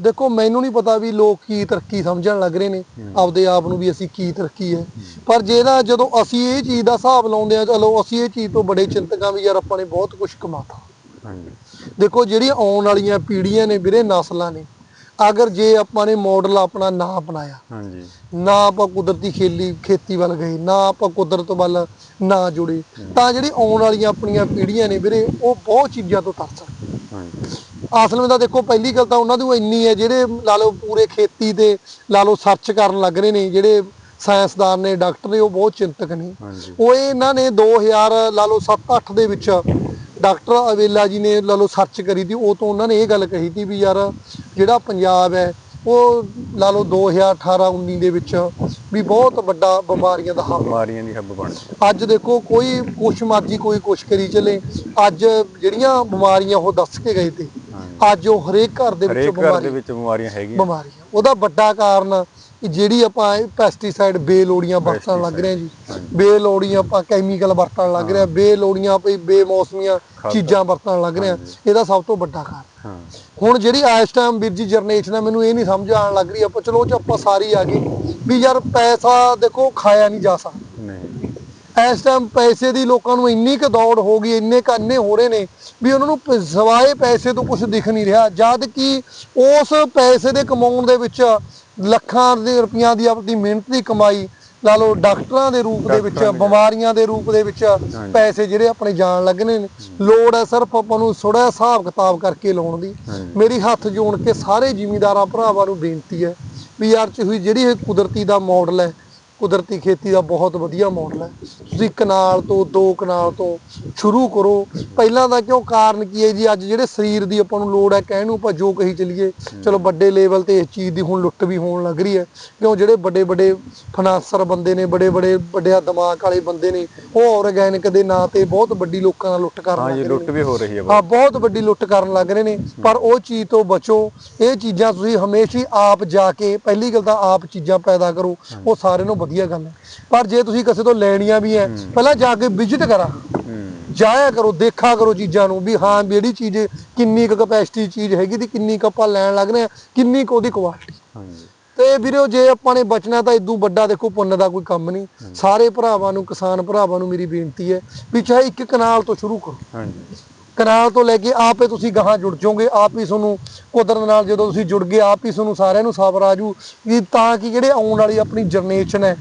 ਦੇਖੋ ਮੈਨੂੰ ਨਹੀਂ ਪਤਾ ਵੀ ਲੋਕ ਕੀ ਤਰੱਕੀ ਸਮਝਣ ਲੱਗ ਰਹੇ ਨੇ ਆਪਦੇ ਆਪ ਨੂੰ ਵੀ ਅਸੀਂ ਕੀ ਤਰੱਕੀ ਹੈ। ਪਰ ਜਿਹੜਾ ਜਦੋਂ ਅਸੀਂ ਇਹ ਚੀਜ਼ ਦਾ ਹਿਸਾਬ ਲਾਉਂਦੇ ਆ ਚਲੋ ਅਸੀਂ ਇਹ ਚੀਜ਼ ਤੋਂ ਬੜੇ ਚਿੰਤਕਾਂ ਵੀ ਯਾਰ ਆਪਾਂ ਨੇ ਬਹੁਤ ਕੁਝ ਕਮਾਤਾ। ਦੇਖੋ ਜਿਹੜੀਆਂ ਆਉਣ ਵਾਲੀਆਂ ਪੀੜ੍ਹੀਆਂ ਨੇ ਵੀਰੇ ਨਸਲਾਂ ਨੇ ਅਗਰ ਜੇ ਆਪਾਂ ਨੇ ਮਾਡਲ ਆਪਣਾ ਨਾ ਅਪਣਾਇਆ ਹਾਂਜੀ। ਨਾ ਆਪਾਂ ਕੁਦਰਤੀ ਖੇਲੀ ਖੇਤੀ ਵੱਲ ਗਏ ਨਾ ਆਪਾਂ ਕੁਦਰਤ ਵੱਲ ਨਾ ਜੁੜੇ ਤਾਂ ਜਿਹੜੀ ਆਉਣ ਵਾਲੀਆਂ ਆਪਣੀਆਂ ਪੀੜ੍ਹੀਆਂ ਨੇ ਵੀਰੇ ਉਹ ਬਹੁਤ ਚੀਜ਼ਾਂ ਤੋਂ ਤਰਸਣ ਹਾਂਜੀ। ਅਸਲ ਵਿੱਚ ਤਾਂ ਦੇਖੋ ਪਹਿਲੀ ਗੱਲ ਤਾਂ ਉਹਨਾਂ ਦੀ ਉਹ ਇੰਨੀ ਹੈ ਜਿਹੜੇ ਲਾ ਲਓ ਪੂਰੇ ਖੇਤੀ ਤੇ ਲਾ ਲਓ ਸਰਚ ਕਰਨ ਲੱਗ ਰਹੇ ਨੇ ਜਿਹੜੇ ਸਾਇੰਸਦਾਨ ਨੇ ਡਾਕਟਰ ਨੇ ਉਹ ਬਹੁਤ ਚਿੰਤਕ ਨੇ। ਉਹ ਇਹਨਾਂ ਨੇ 2000 ਲਾ ਲਓ 7-8 ਦੇ ਵਿੱਚ ਡਾਕਟਰ ਅਵੇਲਾ ਜੀ ਨੇ ਲਾ ਲਓ ਸਰਚ ਕਰੀ ਤੀ ਉਹ ਤੋਂ ਉਹਨਾਂ ਨੇ ਇਹ ਗੱਲ ਕਹੀ ਤੀ ਵੀ ਯਾਰ ਜਿਹੜਾ ਪੰਜਾਬ ਹੈ ਉਹ ਲਾ ਲਓ 2018-19 ਦੇ ਵਿੱਚ ਵੀ ਬਹੁਤ ਵੱਡਾ ਬਿਮਾਰੀਆਂ ਦਾ ਹੱਬ ਬਿਮਾਰੀਆਂ ਦੀ ਹੱਬ ਬਣ ਅੱਜ ਦੇਖੋ ਕੋਈ ਕੁਛ ਮਰਜ਼ੀ ਕੋਈ ਕੁਛ ਕਰੀ ਚੱਲੇ। ਅੱਜ ਜਿਹੜੀਆਂ ਬਿਮਾਰੀਆਂ ਉਹ ਦੱਸ ਕੇ ਗਏ ਤੇ। ਅੱਜ ਉਹ ਹਰੇਕ ਘਰ ਦੇ ਵਿੱਚ ਹਰੇਕ ਘਰ ਦੇ ਵਿੱਚ ਬਿਮਾਰੀਆਂ ਹੈਗੀਆਂ। ਬਿਮਾਰੀਆਂ। ਉਹਦਾ ਵੱਡਾ ਕਾਰਨ ਕਿ ਜਿਹੜੀ ਆਪਾਂ ਪੈਸਟੀਸਾਈਡ ਬੇਲੋੜੀਆਂ ਵਰਤਣ ਲੱਗ ਰਹੇ ਜੀ। ਬੇਲੋੜੀਆਂ ਆਪਾਂ ਕੈਮੀਕਲ ਵਰਤਣ ਲੱਗ ਰਹੇ ਹਾਂ। ਬੇਲੋੜੀਆਂ ਆਪਾਂ ਬੇਮੌਸਮੀਆਂ ਚੀਜ਼ਾਂ ਵਰਤਣ ਲੱਗ ਰਹੇ ਹਾਂ। ਇਹਦਾ ਸਭ ਤੋਂ ਵੱਡਾ ਕਾਰਨ। ਹੁਣ ਜਿਹੜੀ ਇਸ ਟਾਈਮ ਵੀਰ ਜੀ ਜਨਰੇਸ਼ਨ ਹੈ ਮੈਨੂੰ ਇਹ ਨਹੀਂ ਸਮਝ ਆਉਣ ਲੱਗ ਰਹੀ ਆਪਾਂ ਚਲੋ ਚ ਆਪਾਂ ਸਾਰੀ ਆ ਗਏ ਵੀ ਯਾਰ ਪੈਸਾ ਦੇਖੋ ਖਾਇਆ ਨਹੀਂ ਜਾ ਸਕਦਾ। ਨਹੀਂ। ਇਸ ਟਾਈਮ ਪੈਸੇ ਦੀ ਲੋਕਾਂ ਨੂੰ ਇੰਨੀ ਕੁ ਦੌੜ ਹੋ ਗਈ ਇੰਨੇ ਕੰਨੇ ਹੋ ਰਹੇ ਨੇ ਵੀ ਉਹਨਾਂ ਨੂੰ ਸਿਵਾਏ ਪੈਸੇ ਤੋਂ ਕੁਝ ਦਿਖ ਨਹੀਂ ਰਿਹਾ। ਜਦ ਕਿ ਉਸ ਪੈਸੇ ਦੇ ਕਮਾਉਣ ਦੇ ਵਿੱਚ ਲੱਖਾਂ ਦੇ ਰੁਪਈਆਂ ਦੀ ਆਪਣੀ ਮਿਹਨਤ ਦੀ ਕਮਾਈ ਲਾ ਲਓ ਡਾਕਟਰਾਂ ਦੇ ਰੂਪ ਦੇ ਵਿੱਚ। ਬਿਮਾਰੀਆਂ ਦੇ ਰੂਪ ਦੇ ਵਿੱਚ ਪੈਸੇ ਜਿਹੜੇ ਆਪਣੇ ਜਾਣ ਲੱਗਣੇ ਨੇ ਲੋੜ ਹੈ ਸਿਰਫ ਆਪਾਂ ਨੂੰ ਥੋੜਾ ਹਿਸਾਬ ਕਿਤਾਬ ਕਰਕੇ ਲਾਉਣ ਦੀ। ਮੇਰੀ ਹੱਥ ਜੋੜ ਕੇ ਸਾਰੇ ਜ਼ਿਮੀਂਦਾਰਾਂ ਭਰਾਵਾਂ ਨੂੰ ਬੇਨਤੀ ਹੈ ਵੀ ਯਾਰ ਚ ਹੋਈ ਜਿਹੜੀ ਇਹ ਕੁਦਰਤੀ ਦਾ ਮਾਡਲ ਹੈ ਕੁਦਰਤੀ ਖੇਤੀ ਦਾ ਬਹੁਤ ਵਧੀਆ ਮਾਡਲ ਹੈ। ਤੁਸੀਂ ਕਨਾਲ ਤੋਂ ਦੋ ਕਨਾਲ ਤੋਂ ਸ਼ੁਰੂ ਕਰੋ। ਪਹਿਲਾਂ ਦਾ ਕਿਉਂ ਕਾਰਨ ਕੀ ਹੈ ਜੀ? ਅੱਜ ਜਿਹੜੇ ਸਰੀਰ ਦੀ ਆਪਾਂ ਨੂੰ ਲੋੜ ਹੈ ਕਹਿਣ ਨੂੰ ਆਪਾਂ ਜੋ ਕਹੀ ਚੱਲੀਏ ਚਲੋ ਵੱਡੇ ਲੈਵਲ ਤੇ ਇਸ ਚੀਜ਼ ਦੀ ਹੁਣ ਲੁੱਟ ਵੀ ਹੋਣ ਲੱਗ ਰਹੀ ਹੈ। ਕਿਉਂ ਜਿਹੜੇ ਵੱਡੇ ਵੱਡੇ ਫਾਈਨਾਂਸਰ ਬੰਦੇ ਨੇ ਬੜੇ ਬੜੇ ਵੱਡਿਆ ਦਿਮਾਗ ਵਾਲੇ ਬੰਦੇ ਨੇ ਉਹ ਆਰਗੈਨਿਕ ਦੇ ਨਾਂ ਤੇ ਬਹੁਤ ਵੱਡੀ ਲੋਕਾਂ ਨਾਲ ਲੁੱਟ ਕਰਨ ਹਾਂ ਲੱਗ ਲੁੱਟ ਵੀ ਹੋ ਰਹੀ ਹੈ ਹਾਂ ਬਹੁਤ ਵੱਡੀ ਲੁੱਟ ਕਰਨ ਲੱਗ ਰਹੇ ਨੇ। ਪਰ ਉਹ ਚੀਜ਼ ਤੋਂ ਬਚੋ। ਇਹ ਚੀਜ਼ਾਂ ਤੁਸੀਂ ਹਮੇਸ਼ਾ ਹੀ ਆਪ ਜਾ ਕੇ ਪਹਿਲੀ ਗੱਲ ਤਾਂ ਆਪ ਚੀਜ਼ਾਂ ਪੈਦਾ ਕਰੋ। ਉਹ ਸਾਰਿਆਂ ਨੂੰ ਵਧੀਆ ਗੱਲ ਹੈ। ਪਰ ਜੇ ਤੁਸੀਂ ਕਿਸੇ ਤੋਂ ਲੈਣੀਆਂ ਵੀ ਹੈ ਪਹਿਲਾਂ ਜਾ ਕੇ ਵਿਜ਼ਿਟ ਕਰਾ। ਜਾਇਆ ਕਰੋ ਦੇਖਾ ਕਰੋ ਚੀਜ਼ਾਂ ਨੂੰ ਵੀ ਹਾਂ ਵੀ ਜਿਹੜੀ ਚੀਜ਼ ਕਿੰਨੀ ਕੁ ਕਪੈਸਿਟੀ ਚੀਜ਼ ਹੈਗੀ ਤੇ ਕਿੰਨੀ ਕੁ ਆਪਾਂ ਲੈਣ ਲੱਗ ਰਹੇ ਹਾਂ ਕਿੰਨੀ ਕੁ ਉਹਦੀ ਕੁਆਲਿਟੀ ਹਾਂਜੀ। ਤੇ ਵੀਰੋ ਜੇ ਆਪਾਂ ਨੇ ਬਚਣਾ ਤਾਂ ਇਦੋਂ ਵੱਡਾ ਦੇਖੋ ਪੁੰਨ ਦਾ ਕੋਈ ਕੰਮ ਨਹੀਂ। ਸਾਰੇ ਭਰਾਵਾਂ ਨੂੰ ਕਿਸਾਨ ਭਰਾਵਾਂ ਨੂੰ ਮੇਰੀ ਬੇਨਤੀ ਹੈ ਵੀ ਚਾਹੇ ਇੱਕ ਕਨਾਲ ਤੋਂ ਸ਼ੁਰੂ ਕਰੋ। ਹਾਂਜੀ। ਕਨਾਲ ਤੋਂ ਲੈ ਕੇ ਆਪੇ ਤੁਸੀਂ ਗਾਹਾਂ ਜੁੜ ਜਾਓਗੇ ਆਪ ਹੀ ਤੁਹਾਨੂੰ ਕੁਦਰਤ ਨਾਲ ਜਦੋਂ ਤੁਸੀਂ ਜੁੜ ਗਏ ਆਪ ਹੀ ਤੁਹਾਨੂੰ ਸਾਰਿਆਂ ਨੂੰ ਸਬਰ ਆਜੂ ਕਿ ਤਾਂ ਕਿ ਜਿਹੜੇ ਆਉਣ ਵਾਲੀ ਆਪਣੀ ਜਨਰੇਸ਼ਨ ਹੈ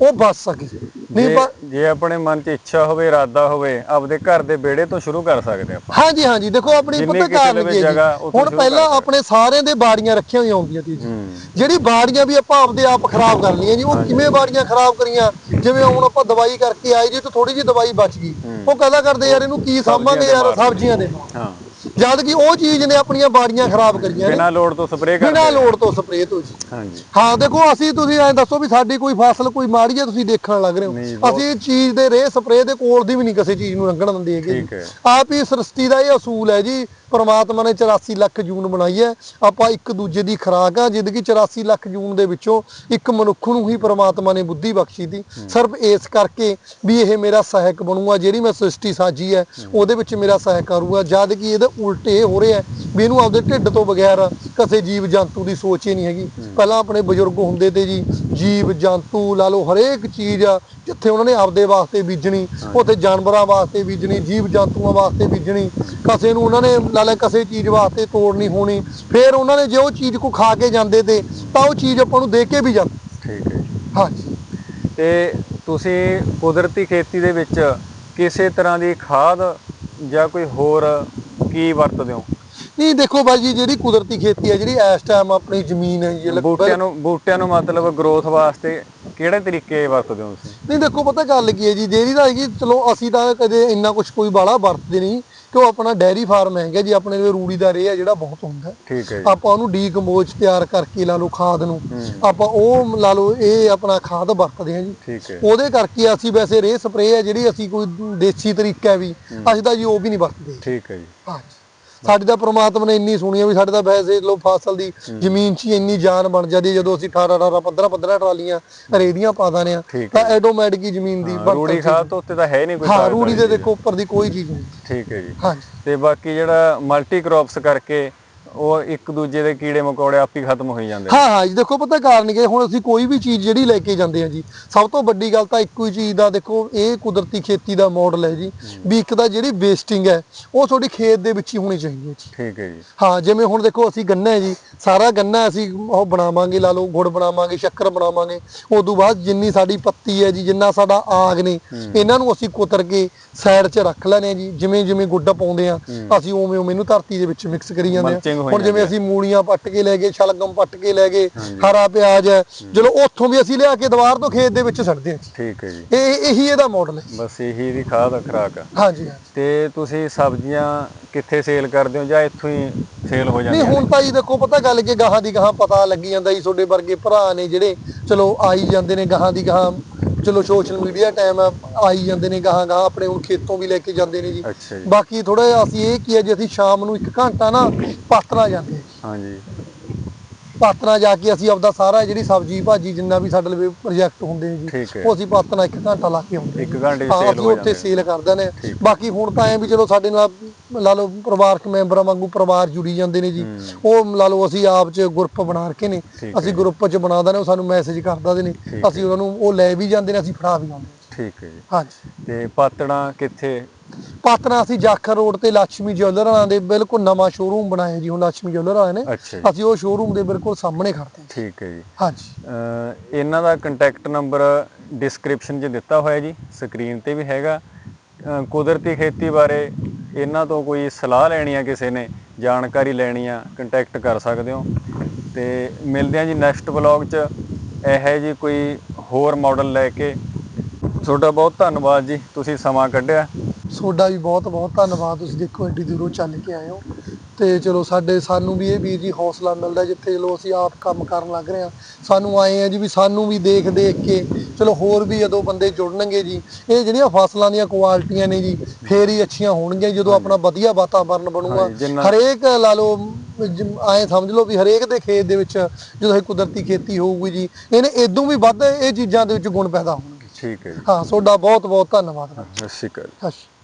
ਉਹ ਬਚ ਸਕੇ। ਨਹੀਂ ਜੇ ਪਰ ਜੇ ਆਪਣੇ ਮਨ 'ਚ ਇੱਛਾ ਹੋਵੇ ਇਰਾਦਾ ਹੋਵੇ ਆਪਦੇ ਘਰ ਦੇ ਵਿਹੜੇ ਤੋਂ ਸ਼ੁਰੂ ਕਰ ਸਕਦੇ ਆਪਾਂ। ਹਾਂਜੀ ਹਾਂਜੀ ਦੇਖੋ ਆਪਣੀ ਪਤਾ ਕਾਰਨ ਕੀ ਹੈ ਜੀ। ਹੁਣ ਪਹਿਲਾਂ ਆਪਣੇ ਸਾਰਿਆਂ ਦੇ ਬਾੜੀਆਂ ਰੱਖੀਆਂ ਹੋਈਆਂ ਹੁੰਦੀਆਂ ਸੀ ਜੀ। ਹੂੰ। ਜਿਹੜੀ ਬਾੜੀਆਂ ਵੀ ਆਪਾਂ ਆਪਦੇ ਆਪ ਖਰਾਬ ਕਰ ਲਈਆਂ ਜੀ ਉਹ ਕਿਵੇਂ ਬਾੜੀਆਂ ਖਰਾਬ ਕਰੀਆਂ? ਜਿਵੇਂ ਹੁਣ ਆਪਾਂ ਦਵਾਈ ਕਰਕੇ ਆਏ ਜੀ ਤਾਂ ਥੋੜੀ ਜਿਹੀ ਦਵਾਈ ਬਚ ਗਈ। ਉਹ ਕਹਦਾ ਕਰਦੇ ਯਾਰ ਇਹਨੂੰ ਕੀ ਸਾਂਭਾਂਗੇ ਯਾਰ? ਮਾਰ ਸਬਜ਼ੀਆਂ ਦੇ। ਹਾਂ। ਜਦ ਕਿ ਉਹ ਚੀਜ਼ ਨੇ ਆਪਣੀਆਂ ਬਾੜੀਆਂ ਖਰਾਬ ਕਰੀਆਂ ਨੇ। ਬਿਨਾਂ ਲੋੜ ਤੋਂ ਸਪਰੇਅ ਬਿਨਾਂ ਕਰਦੇ ਲੋੜ ਤੋਂ ਸਪਰੇਅ ਤੋਂ ਜੀ। ਹਾਂਜੀ। ਹਾਂ ਦੇਖੋ ਅਸੀਂ ਤੁਸੀਂ ਐਂ ਦੱਸੋ ਵੀ ਸਾਡੀ ਕੋਈ ਫਸਲ ਕੋਈ ਮਾੜੀ ਹੈ ਤੁਸੀਂ ਦੇਖਣ ਲੱਗ ਰਹੇ ਨਹੀਂ, ਹੋ ਬਹੁਤ- ਅਸੀਂ ਇਹ ਚੀਜ਼ ਦੇ ਰੇ ਸਪਰੇਅ ਦੇ ਕੋਲ ਦੀ ਵੀ ਨਹੀਂ ਕਿਸੇ ਚੀਜ਼ ਨੂੰ ਲੰਘਣ ਦਿੰਦੇ ਹੈਗੇ ਠੀਕ ਹੈ। ਆਪ ਹੀ ਸ੍ਰਿਸ਼ਟੀ ਦਾ ਇਹ ਅਸੂਲ ਹੈ ਜੀ। ਪਰਮਾਤਮਾ ਨੇ 84 ਲੱਖ ਜੂਨ ਬਣਾਈ ਹੈ। ਆਪਾਂ ਇੱਕ ਦੂਜੇ ਦੀ ਖੁਰਾਕ ਆ ਜ਼ਿੰਦਗੀ 84 ਲੱਖ ਜੂਨ ਦੇ ਵਿੱਚੋਂ ਇੱਕ ਮਨੁੱਖ ਨੂੰ ਹੀ ਪਰਮਾਤਮਾ ਨੇ ਬੁੱਧੀ ਬਖਸ਼ੀ ਸੀ ਸਿਰਫ ਇਸ ਕਰਕੇ ਵੀ ਇਹ ਮੇਰਾ ਸਹਾਇਕ ਬਣੂਗਾ ਜਿਹੜੀ ਮੈਂ ਸ੍ਰਿਸ਼ਟੀ ਸਾਜੀ ਹੈ ਉਹਦੇ ਵਿੱਚ ਮੇਰਾ ਸਹਾਇਕ ਕਰੂਗਾ ਜਦ ਕਿ ਇਹਦੇ ਉਲਟੇ ਹੋ ਰਿਹਾ ਵੀ ਇਹਨੂੰ ਆਪਦੇ ਢਿੱਡ ਤੋਂ ਬਗੈਰ ਕਿਸੇ ਜੀਵ ਜੰਤੂ ਦੀ ਸੋਚ ਹੀ ਨਹੀਂ ਹੈਗੀ। ਪਹਿਲਾਂ ਆਪਣੇ ਬਜ਼ੁਰਗ ਹੁੰਦੇ ਤੇ ਜੀ ਜੀਵ ਜੰਤੂ ਲਾ ਲਓ ਹਰੇਕ ਚੀਜ਼ ਜਿੱਥੇ ਉਹਨਾਂ ਨੇ ਆਪਦੇ ਵਾਸਤੇ ਬੀਜਣੀ ਉੱਥੇ ਜਾਨਵਰਾਂ ਵਾਸਤੇ ਬੀਜਣੀ ਜੀਵ ਜੰਤੂਆਂ ਵਾਸਤੇ ਬੀਜਣੀ ਕਿਸੇ ਨੂੰ ਉਹਨਾਂ ਨੇ ਲਾ ਲੈ ਕਿਸੇ ਚੀਜ਼ ਵਾਸਤੇ ਤੋੜਨੀ ਹੋਣੀ ਫਿਰ ਉਹਨਾਂ ਨੇ ਜੇ ਉਹ ਚੀਜ਼ ਕੋ ਖਾ ਕੇ ਜਾਂਦੇ ਤੇ ਤਾਂ ਉਹ ਚੀਜ਼ ਆਪਾਂ ਨੂੰ ਦੇ ਕੇ ਵੀ ਜਾਂਦੇ। ਠੀਕ ਹੈ। ਹਾਂਜੀ। ਤੇ ਤੁਸੀਂ ਕੁਦਰਤੀ ਖੇਤੀ ਦੇ ਵਿੱਚ ਕਿਸੇ ਤਰ੍ਹਾਂ ਦੀ ਖਾਦ ਜਾਂ ਕੋਈ ਹੋਰ ਕੀ ਵਰਤਦੇ ਹੋ? ਨਹੀਂ ਦੇਖੋ ਬਾਈ ਜੀ ਜਿਹੜੀ ਕੁਦਰਤੀ ਖੇਤੀ ਹੈ ਜਿਹੜੀ ਇਸ ਟਾਈਮ ਆਪਣੀ ਜ਼ਮੀਨ ਹੈ ਜੀ ਬੂਟਿਆਂ ਨੂੰ ਬੂਟਿਆਂ ਨੂੰ ਮਤਲਬ ਗਰੋਥ ਵਾਸਤੇ ਕਿਹੜੇ ਤਰੀਕੇ ਵਰਤਦੇ ਹੋ ਤੁਸੀਂ? ਨਹੀਂ ਦੇਖੋ ਪਤਾ ਗੱਲ ਕੀ ਹੈ ਜੀ ਡੇਅਰੀ ਦਾ ਹੈਗੀ ਚਲੋ ਅਸੀਂ ਤਾਂ ਕਦੇ ਇੰਨਾ ਕੁਝ ਕੋਈ ਬਾਲਾ ਵਰਤਦੇ ਨਹੀਂ ਕਿ ਉਹ ਆਪਣਾ ਡੈਰੀ ਫਾਰਮ ਹੈਗਾ ਜੀ ਆਪਣੇ ਲਈ ਰੂੜੀ ਦਾ ਰੇਹ ਹੈ ਜਿਹੜਾ ਬਹੁਤ ਹੁੰਦਾ। ਹੈ। ਠੀਕ ਹੈ ਆਪਾਂ ਉਹਨੂੰ ਡੀਕੰਪੋਜ਼ ਤਿਆਰ ਕਰਕੇ ਲਾ ਲਓ ਖਾਦ ਨੂੰ। ਆਪਾਂ ਉਹ ਲਾ ਲਓ ਇਹ ਆਪਣਾ ਖਾਦ ਵਰਤਦੇ ਹਾਂ ਜੀ। ਠੀਕ ਹੈ। ਉਹਦੇ ਕਰਕੇ ਅਸੀਂ ਵੈਸੇ ਰੇਹ ਸਪਰੇਅ ਹੈ ਜਿਹੜੀ ਅਸੀਂ ਕੋਈ ਦੇਸੀ ਤਰੀਕਾ ਹੈ। ਵੀ ਅਸੀਂ ਤਾਂ ਜੀ ਉਹ ਵੀ ਨਹੀਂ ਵਰਤਦੇ। ਠੀਕ ਹੈ ਜੀ। ਹਾਂਜੀ। ਸਾਡੀ ਤਾਂ ਪ੍ਰਮਾਤਮਾ ਨੇ ਇੰਨੀ ਸੁਣੀ ਆ ਵੀ ਸਾਡੇ ਤਾਂ ਵੈਸੇ ਲੋ ਫਸਲ ਦੀ ਜ਼ਮੀਨ 'ਚ ਇੰਨੀ ਜਾਨ ਬਣ ਜਾਂਦੀ ਜਦੋਂ ਅਸੀਂ 18 18 15 15 ਟਰਾਲੀਆਂ ਰੇੜੀਆਂ ਪਾ ਦਾਨੇ ਆ ਤਾਂ ਆਟੋਮੈਟਿਕ ਹੀ ਜ਼ਮੀਨ ਦੀ ਰੂੜੀ ਖਾਦ ਤੋਂ ਉੱਤੇ ਤਾਂ ਹੈ ਨਹੀਂ ਕੋਈ ਹਾਂ ਰੂੜੀ ਦੇ। ਦੇਖੋ ਉੱਪਰ ਦੀ ਕੋਈ ਚੀਜ਼ ਨਹੀਂ। ਠੀਕ ਹੈ ਜੀ। ਹਾਂਜੀ। ਤੇ ਬਾਕੀ ਜਿਹੜਾ ਮਲਟੀ ਕ੍ਰੌਪਸ ਕਰਕੇ ਉਹ ਇੱਕ ਦੂਜੇ ਦੇ ਕੀੜੇ ਮਕੌੜੇ ਆਪ ਹੀ ਖਤਮ ਹੋਈ ਜਾਂਦੇ। ਹਾਂ ਹਾਂ ਜੀ ਦੇਖੋ ਪਤਾ ਕਾਰਨ ਕੀ ਹੈ, ਹੁਣ ਅਸੀਂ ਕੋਈ ਵੀ ਚੀਜ਼ ਜਿਹੜੀ ਲੈ ਕੇ ਜਾਂਦੇ ਆ ਜੀ ਸਭ ਤੋਂ ਵੱਡੀ ਗੱਲ ਤਾਂ ਇੱਕੋ ਹੀ ਚੀਜ਼ ਦਾ ਦੇਖੋ ਇਹ ਕੁਦਰਤੀ ਖੇਤੀ ਦਾ ਮਾਡਲ ਹੈ ਜੀ ਵੀ ਇੱਕ ਤਾਂ ਜਿਹੜੀ ਵੇਸਟਿੰਗ ਹੈ ਉਹ ਤੁਹਾਡੀ ਖੇਤ ਦੇ ਵਿੱਚ ਹੀ ਹੋਣੀ ਚਾਹੀਦੀ ਹੈ ਜੀ। ਠੀਕ ਹੈ ਜੀ। ਹਾਂ ਜਿਵੇਂ ਹੁਣ ਦੇਖੋ ਅਸੀਂ ਗੰਨਾ ਹੈ ਜੀ ਸਾਰਾ ਗੰਨਾ ਅਸੀਂ ਉਹ ਬਣਾਵਾਂਗੇ ਲਾ ਲਓ ਗੁੜ ਬਣਾਵਾਂਗੇ ਸ਼ੱਕਰ ਬਣਾਵਾਂਗੇ ਉਸ ਤੋਂ ਬਾਅਦ ਜਿੰਨੀ ਸਾਡੀ ਪੱਤੀ ਹੈ ਜੀ ਜਿੰਨਾ ਸਾਡਾ ਆਗ ਨੇ ਇਹਨਾਂ ਨੂੰ ਅਸੀਂ ਕੁਤਰ ਕੇ ਸਾਈਡ 'ਚ ਰੱਖ ਲੈਣੇ ਆ ਜੀ ਜਿਵੇਂ ਜਿਵੇਂ ਗੁੱਡ ਪਾਉਂਦੇ ਆ ਅਸੀਂ ਉਵੇਂ ਉਵੇਂ ਇਹਨੂੰ ਧਰਤੀ ਦੇ ਵਿੱਚ ਮਿਕਸ ਕਰੀ ਜਾਂਦੇ Mulching ਆ ਹੋਈ ਹੁਣ ਜਿਵੇਂ ਜਾਂਦੀ ਅਸੀਂ ਮੂਲੀਆਂ ਪੱਟ ਕੇ ਲੈ ਗਏ ਸ਼ਲਗਮ ਪੱਟ ਕੇ ਲੈ ਗਏ ਹਰਾ ਪਿਆਜ਼ ਹੈ ਚਲੋ ਉੱਥੋਂ ਵੀ ਅਸੀਂ ਲਿਆ ਕੇ ਦੀਵਾਰ ਤੋਂ ਖੇਤ ਦੇ ਵਿੱਚ ਆ ਜੀ ਠੀਕ ਹੈ ਜੀ। ਇਹ ਇਹੀ ਇਹਦਾ ਮਾਡਲ ਹੈ। ਬਸ ਇਹੀ ਦੀ ਖਾਦ ਖੁਰਾਕ। ਹਾਂਜੀ ਹਾਂਜੀ। ਤੇ ਤੁਸੀਂ ਸਬਜ਼ੀਆਂ ਕਿੱਥੇ ਸੇਲ ਕਰਦੇ ਹੋ ਜਾਂ ਇੱਥੋਂ ਹੀ ਸੇਲ ਹੋ ਨਹੀਂ ਜਾਂਦੀਆਂ ਹੁਣ ਤਾਂ ਜੀ ਦੇਖੋ ਪਤਾ ਗੱਲ ਕਿ ਗਾਹਾਂ ਦੀ ਗਾਹਾਂ ਪਤਾ ਲੱਗੀ ਜਾਂਦਾ ਜੀ ਤੁਹਾਡੇ ਵਰਗੇ ਭਰਾ ਨੇ ਜਿਹੜੇ ਚਲੋ ਆਈ ਜਾਂਦੇ ਨੇ ਗਾਹਾਂ ਦੀ ਗਾਹਾਂ ਚਲੋ ਸੋਸ਼ਲ ਮੀਡੀਆ ਟਾਈਮ ਆਈ ਜਾਂਦੇ ਨੇ ਗਾਹਾਂ ਗਾਹਾਂ ਆਪਣੇ ਹੁਣ ਖੇਤੋਂ ਵੀ ਲੈ ਕੇ ਜਾਂਦੇ ਨੇ ਜੀ। ਅੱਛਾ ਜੀ। ਬਾਕੀ ਥੋੜਾ ਜਿਹਾ ਅਸੀਂ ਇਹ ਕੀ ਹੈ ਜੀ ਅਸੀਂ ਸ਼ਾਮ ਨੂੰ ਇੱਕ ਘੰਟਾ ਨਾ ਪਾਤਰਾ ਜਾਂਦੇ ਹਾਂ ਹਾਂਜੀ। ਪਾਤਰਾ ਜਾ ਕੇ ਅਸੀਂ ਆਪਦਾ ਸਾਰਾ ਜਿਹੜੀ ਸਬਜ਼ੀ ਭਾਜੀ ਜਿੰਨਾ ਵੀ ਸਾਡੇ ਲਈ ਪ੍ਰੋਜੈਕਟ ਹੁੰਦੇ ਨੇ ਜੀ ਉਹ ਅਸੀਂ ਪਾਤਰਾ ਇੱਕ ਘੰਟਾ ਲਾ ਕੇ ਆਉਂਦੇ ਇੱਕ। ਘੰਟੇ 'ਚ ਹਾਂ sale ਅਸੀਂ ਹੋ ਉੱਥੇ ਸੇਲ ਕਰਦੇ ਨੇ। ਬਾਕੀ ਹੁਣ ਤਾਂ ਐ ਵੀ ਚਲੋ ਸਾਡੇ ਨਾਲ ਲਾ ਲਓ ਪਰਿਵਾਰਕ ਮੈਂਬਰਾਂ ਵਾਂਗੂ ਪਰਿਵਾਰ ਜੁੜੀ ਜਾਂਦੇ ਨੇ ਜੀ। ਉਹ ਲਾ ਲਓ ਅਸੀਂ ਆਪ ਚ ਗਰੁੱਪ ਬਣਾ ਕੇ ਨੇ। ਅਸੀਂ ਗਰੁੱਪ ਚ ਬਣਾ ਦਿੰਦੇ ਉਹ ਸਾਨੂੰ ਮੈਸੇਜ ਕਰ ਦਿੰਦੇ ਨੇ। ਅਸੀਂ ਉਹਨਾਂ ਨੂੰ ਉਹ ਲੈ ਵੀ ਜਾਂਦੇ ਨੇ ਅਸੀਂ ਫੜਾ ਵੀ ਜਾਂਦੇ ਠੀਕ ਹੈ ਜੀ। ਹਾਂਜੀ। ਤੇ ਪਾਤਣਾ ਕਿੱਥੇ? ਪਾਤਣਾ ਅਸੀਂ ਜਾਖਰ ਰੋਡ ਤੇ ਲక్ష్ਮੀ ਜਿਊਲਰ ਵਾਲਿਆਂ ਦੇ ਬਿਲਕੁਲ ਨਵਾਂ ਸ਼ੋਰੂਮ ਬਣਾਇਆ ਜੀ ਹੁਣ ਲక్ష్ਮੀ ਜਿਊਲਰ ਵਾਲਿਆਂ ਨੇ। ਅਸੀਂ ਉਹ ਸ਼ੋਰੂਮ ਦੇ ਬਿਲਕੁਲ ਸਾਹਮਣੇ ਖੜਦੇ ਹਾਂ ਠੀਕ ਹੈ ਜੀ। ਹਾਂਜੀ। ਇਹਨਾਂ ਦਾ ਕੰਟੈਕਟ ਨੰਬਰ ਡਿਸਕ੍ਰਿਪਸ਼ਨ 'ਚ ਦਿੱਤਾ ਹੋਇਆ ਜੀ ਸਕਰੀਨ ਤੇ ਵੀ ਹੈਗਾ। ਕੁਦਰਤੀ ਖੇਤੀ ਬਾਰੇ ਇਹਨਾਂ ਤੋਂ ਕੋਈ ਸਲਾਹ ਲੈਣੀ ਆ ਕਿਸੇ ਨੇ ਜਾਣਕਾਰੀ ਲੈਣੀ ਆ ਕੰਟੈਕਟ ਕਰ ਸਕਦੇ ਹੋ। ਤੇ ਮਿਲਦੇ ਆ ਜੀ ਨੈਕਸਟ ਵਲੌਗ 'ਚ। ਇਹ ਜੀ ਕੋਈ ਹੋਰ ਮਾਡਲ ਲੈ ਕੇ। ਤੁਹਾਡਾ ਬਹੁਤ ਧੰਨਵਾਦ ਜੀ ਤੁਸੀਂ ਸਮਾਂ ਕੱਢਿਆ। ਤੁਹਾਡਾ ਵੀ ਬਹੁਤ ਬਹੁਤ ਧੰਨਵਾਦ ਤੁਸੀਂ ਦੇਖੋ ਐਡੀ ਦੂਰੋਂ ਚੱਲ ਕੇ ਆਏ ਹੋ। ਤੇ ਚਲੋ ਸਾਡੇ ਸਾਨੂੰ ਵੀ ਇਹ ਵੀਰ ਜੀ ਹੌਸਲਾ ਮਿਲਦਾ ਜਿੱਥੇ ਚਲੋ ਅਸੀਂ ਆਪ ਕੰਮ ਕਰਨ ਲੱਗ ਰਹੇ ਹਾਂ। ਸਾਨੂੰ ਆਏ ਆ ਜੀ ਵੀ ਸਾਨੂੰ ਵੀ ਦੇਖ ਦੇਖ ਕੇ ਚਲੋ ਹੋਰ ਵੀ ਜਦੋਂ ਬੰਦੇ ਜੁੜਨਗੇ ਜੀ ਇਹ ਜਿਹੜੀਆਂ ਫਸਲਾਂ ਦੀਆਂ ਕੁਆਲਿਟੀਆਂ ਨੇ ਜੀ ਫੇਰ ਹੀ ਅੱਛੀਆਂ ਹੋਣਗੀਆਂ ਜਦੋਂ ਆਪਣਾ ਵਧੀਆ ਵਾਤਾਵਰਨ ਬਣੂਗਾ। ਹਰੇਕ ਲਾ ਲਓ ਐ ਸਮਝ ਲਓ ਵੀ ਹਰੇਕ ਦੇ ਖੇਤ ਦੇ ਵਿੱਚ ਜਦੋਂ ਇਹ ਕੁਦਰਤੀ ਖੇਤੀ ਹੋਊਗੀ ਜੀ ਇਹਨੇ ਇਦੋਂ ਵੀ ਵੱਧ ਇਹ ਚੀਜ਼ਾਂ ਦੇ ਵਿੱਚ ਗੁਣ ਪੈਦਾ ਹੋਣਗੇ ਠੀਕ ਹੈ ਜੀ। ਹਾਂ ਤੁਹਾਡਾ ਬਹੁਤ ਬਹੁਤ ਧੰਨਵਾਦ। ਸਤਿ ਸ਼੍ਰੀ ਅਕਾਲ ਸਤਿ ਸ਼੍ਰੀ ਅਕਾਲ